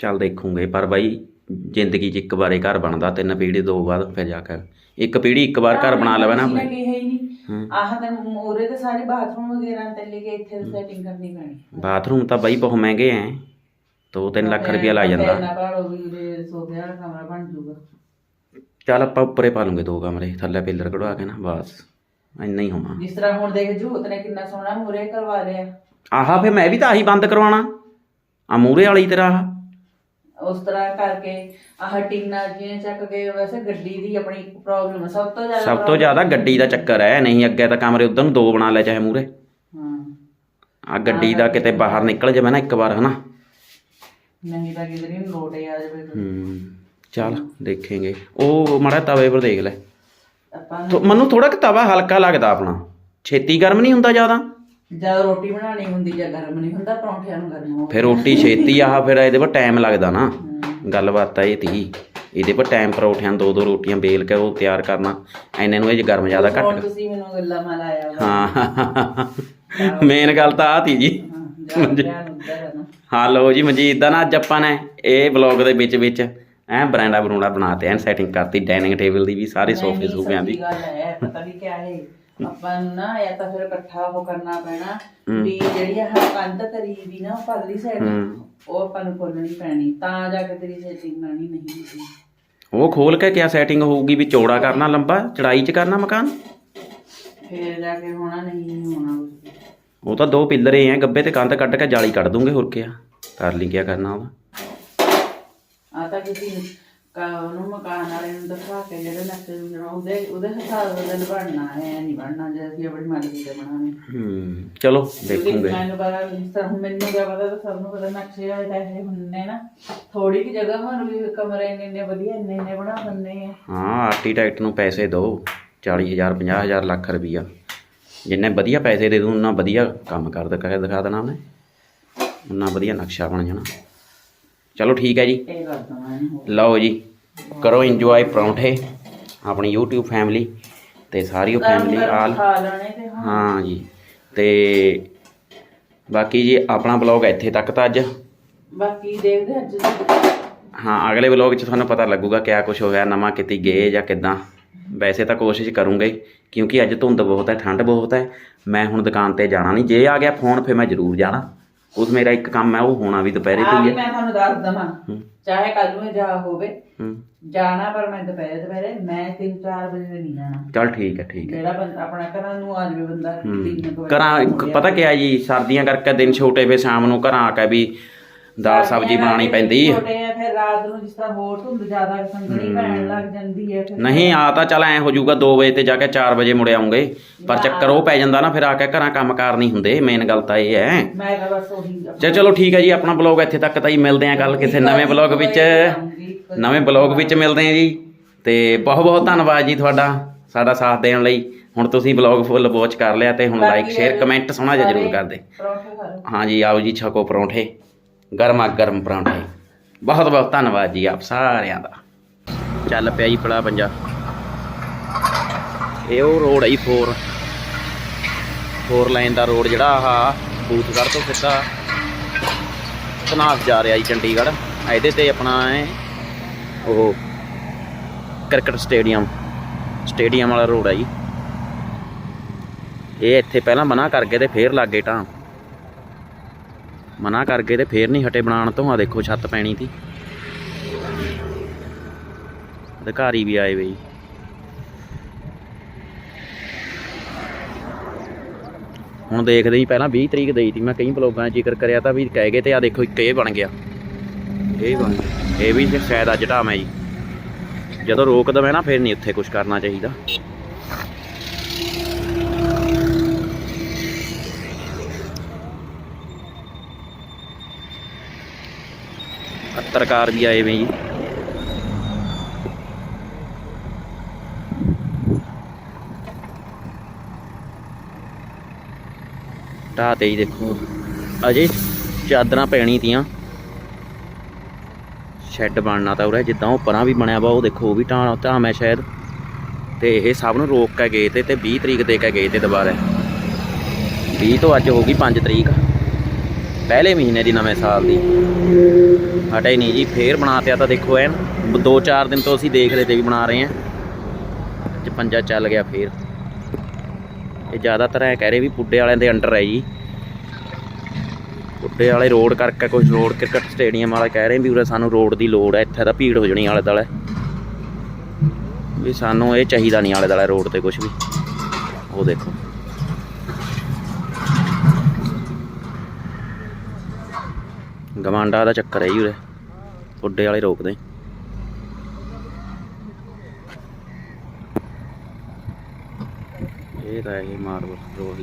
ਚੱਲ ਦੇਖੂਗੇ ਪਰ ਬਾਈ ਜ਼ਿੰਦਗੀ 'ਚ ਇੱਕ ਵਾਰੇ ਘਰ ਬਣਦਾ ਤਿੰਨ ਪੀੜ੍ਹੀ ਦੋ ਬਾਅਦ ਫਿਰ ਜਾ ਕੇ ਇੱਕ ਪੀੜ੍ਹੀ ਇੱਕ ਵਾਰ ਘਰ ਬਣਾ ਲਵੇ ਨਾ ਆਪਣੇ। ਹੀ। ਆਹ ਤਾਂ ਮੂਰੇ ਤੇ ਸਾਰੇ ਬਾਥਰੂਮ ਵਗੈਰਾ ਤੇ ਲੈ ਕੇ ਇੱਥੇ ਸੈਟਿੰਗ ਕਰਨੀ ਪੈਣੀ। ਬਾਥਰੂਮ ਤਾਂ ਬਾਈ ਬਹੁਤ ਮਹਿੰਗੇ ਐ 2-3 ਲੱਖ ਰੁਪਇਆ ਲੱਗ ਜਾਂਦਾ। ਨਾ ਭਾਲੋ ਵੀ ਉਰੇ ਸੋਫੇ ਵਾਲਾ ਕਮਰਾ ਬਣ ਜਾਊਗਾ। ਚੱਲ ਆਪਾਂ ਉੱਪਰੇ ਪਾ ਲੂੰਗੇ ਦੋ ਕਮਰੇ ਥੱਲੇ ਪਿੱਲਰ ਕਢਵਾ ਕੇ ਨਾ ਬਸ। ਇੰਨਾ ਹੀ ਹੋਣਾ। ਜਿਸ ਤਰ੍ਹਾਂ ਹੁਣ ਦੇਖ ਜੂਤ ਨੇ ਕਿੰਨਾ ਸੋਹਣਾ ਮੂਰੇ ਕਰਵਾ ਲਿਆ। ਆਹਾ ਫੇ ਮੈਂ ਵੀ ਤਾਂ ਆਹੀ ਬੰਦ ਕਰਵਾਉਣਾ। ਆ ਮੂਰੇ ਵਾਲੀ ਤੇਰਾ ਆਹ। ਉਸ ਤਰ੍ਹਾਂ ਕਰਕੇ ਆਹ ਟੀਨਾ ਜਿਹੀਆਂ ਚੱਕ ਕੇ ਵੈਸੇ ਗੱਡੀ ਦੀ ਆਪਣੀ ਪ੍ਰੋਬਲਮ ਹੈ ਸਭ ਤੋਂ ਜ਼ਿਆਦਾ ਸਭ ਤੋਂ ਜ਼ਿਆਦਾ ਗੱਡੀ ਦਾ ਚੱਕਰ ਹੈ ਨਹੀਂ ਅੱਗੇ ਤਾਂ ਕਮਰੇ ਉਧਰ ਨੂੰ ਦੋ ਬਣਾ ਲੈ ਚਾਹੇ ਮੂਰੇ ਹਾਂ। ਆ ਗੱਡੀ ਦਾ ਕਿਤੇ ਬਾਹਰ ਨਿਕਲ ਜਾਵੇ ਨਾ ਇੱਕ ਵਾਰ ਹਨਾ? ਨਹੀਂ ਤਾਂ ਕਿਧਰ ਹੀ ਲੋਟ ਆ ਜਾਵੇ। ਹੂੰ ਚੱਲ ਦੇਖਾਂਗੇ। ਉਹ ਮਾੜਾ ਤਵੇ ਪਰ ਦੇਖ ਲੈ। ਆਪਾਂ ਨੂੰ ਤੋ ਮੈਨੂੰ ਥੋੜਾ ਕਿ ਤਵਾ ਹਲਕਾ ਲੱਗਦਾ ਆਪਣਾ। ਛੇਤੀ ਗਰਮ ਨਹੀਂ ਹੁੰਦਾ ਜ਼ਿਆਦਾ? ਜਦ ਰੋਟੀ ਬਣਾਉਣੀ ਹੁੰਦੀ ਜਾਂ ਗਰਮ ਨਹੀਂ ਹੁੰਦਾ ਪਰੌਂਠਿਆਂ ਨੂੰ ਗਰਮ ਹੋ ਫਿਰ ਰੋਟੀ ਛੇਤੀ ਆਹ ਫਿਰ ਇਹਦੇ ਪਰ ਟਾਈਮ ਲੱਗਦਾ ਨਾ। ਗੱਲਬਾਤ ਤਾਂ ਇਹ ਤੀ। ਇਹਦੇ ਪਰ ਟਾਈਮ ਪਰੌਠਿਆਂ ਦੋ ਦੋ ਰੋਟੀਆਂ ਬੇਲ ਕੇ ਉਹ ਤਿਆਰ ਕਰਨਾ। ਐਨੇ ਨੂੰ ਇਹ 'ਚ ਗਰਮ ਜ਼ਿਆਦਾ ਹੁਣ ਘੱਟ ਤੁਸੀਂ ਮੈਨੂੰ ਗੱਲਾਂ ਮਾਰ ਆਇਆ ਵਾ ਹਾਂ। ਮੇਨ ਗੱਲ ਤਾਂ ਆ ਤੀ ਜੀ। ਹਾਂ ਜਾ ਧਿਆਨ ਉੱਧਰ ਹੈ ਨਾ। ਹਾਂ ਲੋ ਜੀ ਮਨਜੀਤ ਦਾ ਨਾ ਅੱਜ ਆਪਾਂ ਨੇ ਇਹ ਵਲੌਗ ਦੇ ਵਿੱਚ ਵਿੱਚ ਐ ਬਰਾਂਡਾ ਬਰੂੰਡਾ ਬਣਾਤੇ ਐਨ ਸੈਟਿੰਗ ਕਰਤੀ ਡਾਈਨਿੰਗ ਟੇਬਲ ਦੀ ਵੀ ਸਾਰੇ ਸੋਫੇ ਸੂਫਿਆਂ ਦੀ। ਸੱਚੀ ਗੱਲ ਹੈ ਪਤਾ ਨਹੀਂ ਕਿਆ ਹੈ ਆਪਾਂ ਨੂੰ ਨਾ ਜਾਂ ਤਾਂ ਫਿਰ ਇਕੱਠਾ ਉਹ ਕਰਨਾ ਪੈਣਾ ਵੀ ਜਿਹੜੀ ਆਹ ਕੰਧ ਕਰੀ ਵੀ ਨਾ ਪਰਲੀ ਸਾਈਡ ਹੂੰ। ਉਹ ਆਪਾਂ ਨੂੰ ਖੋਲਣੀ ਪੈਣੀ ਤਾਂ ਜਾ ਕੇ ਤੇਰੀ ਸੈਟਿੰਗ ਬਣਨੀ ਨਹੀਂ ਹੁੰਦੀ। ਉਹ ਖੋਲ ਕੇ ਕਿਆ ਸੈਟਿੰਗ ਹੋਊਗੀ ਵੀ ਚੌੜਾ ਕਰਨਾ ਲੰਬਾ ਚੜਾਈ 'ਚ ਕਰਨਾ ਮਕਾਨ? ਫਿਰ ਜਾ ਕੇ ਹੋਣਾ ਨਹੀਂ ਹੋਣਾ ਕੁਛ। ਉਹ ਤਾਂ ਦੋ ਪਿੱਲਰੇ ਐ ਗੱਬੇ ਤੇ ਕੰਧ ਕੱਢ ਕੇ ਜਾਲੀ ਕੱਢ ਦੂੰਗੇ ਹੋਰ ਕਿਆ। ਕਰ ਲਈ ਕਿਆ ਕਰਨਾ ਉਹਦਾ? ਆ ਤਾਂ ਕਿਸੇ ਉਹਨੂੰ ਮਕਾਨ ਵਾਲੇ ਨੂੰ ਦਿਖਾ ਕੇ ਜਿਹੜੇ ਨਕਸ਼ੇ ਨੂੰ ਉਹਦੇ ਉਹਦੇ ਹਿਸਾਬ ਨਾਲ ਬਣਨਾ ਹੈ ਨਹੀਂ ਬਣਨਾ ਜੇ ਅਸੀਂ ਆਪਣੀ ਮਰਜ਼ੀ ਦੇ ਬਣਾਉਣੇ। ਹੂੰ ਚਲੋ ਦੇਖੂਗੇ ਮੈਨੂੰ ਪਤਾ ਹੁਣ ਮੈਨੂੰ ਕਿਆ ਪਤਾ ਤਾਂ ਸਭ ਨੂੰ ਪਤਾ ਨਕਸ਼ੇ ਵਾਲੇ ਤਾਂ ਇਹ ਹੁੰਦੇ ਨਾ। ਥੋੜੀ ਜਿਹੀ ਜਗ੍ਹਾ ਹੁਣ ਵੀ ਕਮਰੇ ਇੰਨੇ ਇੰਨੇ ਵਧੀਆ ਇੰਨੇ ਇੰਨੇ ਬਣਾ ਦਿੰਦੇ ਆ। ਹਾਂ ਆਰਕੀਟੈਕਟ ਨੂੰ ਪੈਸੇ ਦਿਓ 40000 50000 ਲੱਖ ਰੁਪਈਆ। ਜਿੰਨੇ ਵਧੀਆ ਪੈਸੇ ਦੇ ਦੂੰ ਉਹਨਾਂ ਵਧੀਆ ਕੰਮ ਕਰ ਦਿਖਾ ਦਿਖਾ ਦੇਣਾ ਉਹਨੇ। ਉਹਨਾਂ ਵਧੀਆ ਨਕਸ਼ਾ ਬਣ ਜਾਣਾ। ਚਲੋ ਠੀਕ ਹੈ ਜੀ। ਲਓ ਜੀ। ਕਰੋ ਇੰਜੋਏ ਪਰੌਂਠੇ ਆਪਣੀ YouTube ਫੈਮਿਲੀ ਤੇ ਸਾਰੀ ਉਹ ਫੈਮਿਲੀ ਆਲ ਹਾਂ। ਜੀ ਤੇ ਬਾਕੀ ਜੀ ਆਪਣਾ ਬਲੌਗ ਇੱਥੇ ਤੱਕ ਤਾਂ ਅੱਜ। ਬਾਕੀ ਦੇਖਦੇ ਅੱਜ ਹਾਂ ਅਗਲੇ ਵਲੌਗ 'ਚ ਤੁਹਾਨੂੰ ਪਤਾ ਲੱਗੂਗਾ ਕਿਆ ਕੁਝ ਹੋਇਆ ਨਵਾਂ ਕਿਤੇ ਗਏ ਜਾਂ ਕਿਦਾਂ। ਵੈਸੇ ਤਾਂ ਕੋਸ਼ਿਸ਼ ਕਰੂੰਗਾ ਕਿਉਂਕਿ ਅੱਜ ਧੁੰਦ ਬਹੁਤ ਹੈ ਠੰਡ ਬਹੁਤ ਹੈ। ਮੈਂ ਹੁਣ ਦੁਕਾਨ ਤੇ ਜਾਣਾ ਨਹੀਂ ਜੇ ਆ ਗਿਆ ਫੋਨ ਫਿਰ ਮੈਂ ਜ਼ਰੂਰ ਜਾਣਾ। ਉਸ ਮੇਰਾ ਇੱਕ ਕੰਮ ਹੈ ਉਹ ਹੋਣਾ ਵੀ ਦੁਪਹਿਰੇ ਆ ਤੋਂ ਵੀ ਹੀ ਹੈ ਮੈਂ ਤੁਹਾਨੂੰ ਦੱਸ ਦਵਾਂ ਹੂੰ। ਚਾਹੇ ਕੱਲ ਨੂੰ ਇਹ ਜਾ ਹੋਵੇ ਹੂੰ ਜਾਣਾ ਪਰ ਮੈਂ ਦੁਪਹਿਰੇ ਦੁਪਹਿਰੇ ਮੈਂ 3-4 ਵਜੇ ਨਹੀਂ ਜਾਣਾ ਚਲ ਠੀਕ ਹੈ ਠੀਕ ਹੈ ਜਿਹੜਾ ਬੰਦਾ ਆਪਣਾ ਘਰਾਂ ਨੂੰ ਆ ਜਾਵੇ ਬੰਦਾ। ਤਿੰਨ ਕੁ ਵਜੇ ਘਰਾਂ ਹੋ ਗਿਆ। ਪਤਾ ਕਿਆ ਜੀ ਸਰਦੀਆਂ ਕਰਕੇ ਦਿਨ ਛੋਟੇ ਵੇ ਸ਼ਾਮ ਨੂੰ ਘਰਾਂ ਆ ਕੇ ਵੀ ਦਾਲ ਸਬਜ਼ੀ ਬਣਾਉਣੀ ਪੈਂਦੀ ਹੈ ਛੋਟੇ ਆ ਫਿਰ ਰਾਤ ਨੂੰ ਜਿਸ ਤਰ੍ਹਾਂ ਹੋਰ ਧੁੰਦ ਜ਼ਿਆਦਾ ਸੰਗਣੀ ਪੈਣ ਲੱਗ ਜਾਂਦੀ ਹੈ ਫਿਰ ਨਹੀਂ ਆ ਤਾਂ ਚੱਲ ਐ ਹੋ ਜਾਊਗਾ 2 ਵਜੇ ਤੇ ਜਾ ਕੇ 4 ਵਜੇ ਮੁੜ ਆਉਂਗੇ। ਪਰ ਚੱਕਰ ਉਹ ਪੈ ਜਾਂਦਾ ਨਾ ਫਿਰ ਆ ਕੇ ਘਰਾਂ ਕੰਮਕਾਰ ਨਹੀਂ ਹੁੰਦੇ ਮੇਨ ਗੱਲ ਤਾਂ ਇਹ ਹੈ। ਮੈਂ ਤਾਂ ਬਸ ਉਹੀ ਚਲ ਚਲੋ ਠੀਕ ਹੈ ਜੀ ਆਪਣਾ ਬਲੌਗ ਇੱਥੇ ਤੱਕ ਤਾਂ ਹੀ ਮਿਲਦੇ ਆਂ ਕੱਲ ਕਿਸੇ ਨਵੇਂ ਬਲੌਗ ਵਿੱਚ। ਨਵੇਂ ਬਲੌਗ ਵਿੱਚ ਮਿਲਦੇ ਆਂ ਜੀ। ਤੇ ਬਹੁਤ ਬਹੁਤ ਧੰਨਵਾਦ ਜੀ ਤੁਹਾਡਾ ਸਾਡਾ ਸਾਥ ਦੇਣ ਲਈ। ਹੁਣ ਤੁਸੀਂ ਬਲੌਗ ਫੁੱਲ ਵਾਚ ਕਰ ਲਿਆ ਤੇ ਹੁਣ ਲਾਈਕ ਸ਼ੇਅਰ ਕਮੈਂਟ ਸੋਹਣਾ ਜਿਹਾ ਜ਼ਰੂਰ ਕਰ ਦੇ ਪਰੌਂਠੇ ਖਾ ਲਓ ਹਾਂ ਜੀ ਆਓ ਜੀ ਛਕੋ ਪਰੌਂਠੇ। ਗਰਮਾ ਗਰਮ ਪਰੌਂਠੇ। ਬਹੁਤ ਬਹੁਤ ਧੰਨਵਾਦ ਜੀ ਆਪ ਸਾਰਿਆਂ ਦਾ। ਚੱਲ ਪਿਆ ਜੀ ਪਲਾ ਪੰਜਾ। ਇਹ ਉਹ ਰੋਡ ਹੈ 4 4 ਲਾਈਨ ਦਾ ਰੋਡ ਜਿਹੜਾ ਆਹ ਬੂਥਗੜ੍ਹ ਤੋਂ ਸਿੱਧਾ ਤਨਾਸ ਜਾ ਰਿਹਾ ਜੀ ਚੰਡੀਗੜ੍ਹ। ਇਹਦੇ ਤੇ ਆਪਣਾ ਹੈ ਉਹ ਕ੍ਰਿਕਟ ਸਟੇਡੀਅਮ ਸਟੇਡੀਅਮ ਵਾਲਾ ਰੋਡ ਹੈ ਜੀ। ਇਹ ਇੱਥੇ ਪਹਿਲਾਂ ਮਨਾ ਕਰ ਗਏ ਤੇ ਫੇਰ ਲੱਗ ਗਏ ਮਨਾ ਕਰ ਗਏ ਤੇ ਫੇਰ ਨਹੀਂ ਹਟੇ ਬਣਾਉਣ ਤੋਂ। ਆ ਦੇਖੋ, ਛੱਤ ਪੈਣੀ ਤੀ। ਅਧਿਕਾਰੀ ਵੀ ਆਏ ਬਈ। ਹੁਣ ਦੇਖਦੇ ਹੀ, ਪਹਿਲਾਂ 20 ਤਰੀਕ ਦੇਈ ਤੀ, ਮੈਂ ਕਈ ਬਲੌਗਾਂ 'ਚ ਜ਼ਿਕਰ ਕਰਿਆ ਤਾਂ ਵੀ ਕਹਿ ਗਏ ਤੇ ਆ ਦੇਖੋ, ਇੱਕ ਇਹ ਬਣ ਗਿਆ। ਇਹ ਬਣ ਗਿਆ। ਇਹ ਵੀ ਸ਼ਾਇਦ ਅੱਜ ਢਾਮਾ ਜੀ। ਜਦੋਂ ਰੋਕ ਦਵੇਂ ਨਾ, ਫਿਰ ਨਹੀਂ ਉੱਥੇ ਕੁਝ ਕਰਨਾ ਚਾਹੀਦਾ। ਪੱਤਰਕਾਰ ਵੀ ਆਏ ਵੇ ਜੀ। ਢਾਹ ਤੇ ਹੀ ਦੇਖੋ। ਅਜੇ ਚਾਦਰਾਂ ਪੈਣੀ ਤੀਆਂ। ਸ਼ੈੱਡ ਬਣਨਾ ਤਾਂ ਉਰੇ, ਜਿੱਦਾਂ ਉਹ ਪਰਾਂ ਵੀ ਬਣਿਆ ਵਾ, ਉਹ ਦੇਖੋ, ਉਹ ਵੀ ਢਾਹ ਢਾਹ ਮੈਂ ਸ਼ਾਇਦ। ਤੇ ਇਹ ਸਭ ਨੂੰ ਰੋਕ ਕੇ ਗਏ ਤੇ ਤੇ 20 ਤਰੀਕ ਦੇ ਕੇ ਗਏ ਤੇ ਦੁਬਾਰਾ। 20 ਤੋਂ ਅੱਜ ਹੋ ਗਈ 5 ਤਰੀਕ। ਪਹਿਲੇ ਮਹੀਨੇ ਦੀ ਨਵੇਂ ਸਾਲ ਦੀ। ਹਟੇ ਨਹੀਂ ਜੀ, ਫੇਰ ਬਣਾਤਿਆ ਤਾਂ ਦੇਖੋ ਐਨ। 2-4 ਦਿਨ ਤੋਂ ਅਸੀਂ ਦੇਖਦੇ ਤੇ ਵੀ ਬਣਾ ਰਹੇ ਹਾਂ। ਅੱਜ ਚੱਲ ਗਿਆ ਫੇਰ। ਇਹ ਜ਼ਿਆਦਾਤਰ ਐ ਕਹਿ ਰਹੇ ਵੀ ਪੁੱਡੇ ਵਾਲਿਆਂ ਦੇ ਅੰਡਰ ਹੈ ਜੀ। ਪੁੱਡੇ ਵਾਲੇ ਰੋਡ ਕਰਕੇ ਕੁਝ ਰੋਡ ਕ੍ਰਿਕਟ ਸਟੇਡੀਅਮ ਵਾਲੇ ਕਹਿ ਰਹੇ ਵੀ ਉਰੇ ਸਾਨੂੰ ਰੋਡ ਦੀ ਲੋੜ ਹੈ, ਇੱਥੇ ਤਾਂ ਭੀੜ ਹੋ ਜਣੀ ਆਲੇ ਦੁਆਲੇ। ਵੀ ਸਾਨੂੰ ਇਹ ਚਾਹੀਦਾ ਨਹੀਂ ਆਲੇ ਦੁਆਲੇ ਰੋਡ ਤੇ ਕੁਝ ਵੀ। ਉਹ ਦੇਖੋ। ਗਵਾਂਡਾ ਦਾ ਚੱਕਰ ਹੈ ਜੀ ਉਰੇ। ਪੁੱਡੇ ਵਾਲੇ ਰੋਕਦੇ। ਇਹ ਤਾਂ ਇਹ ਮਾਰਬਲ ਰੋਡ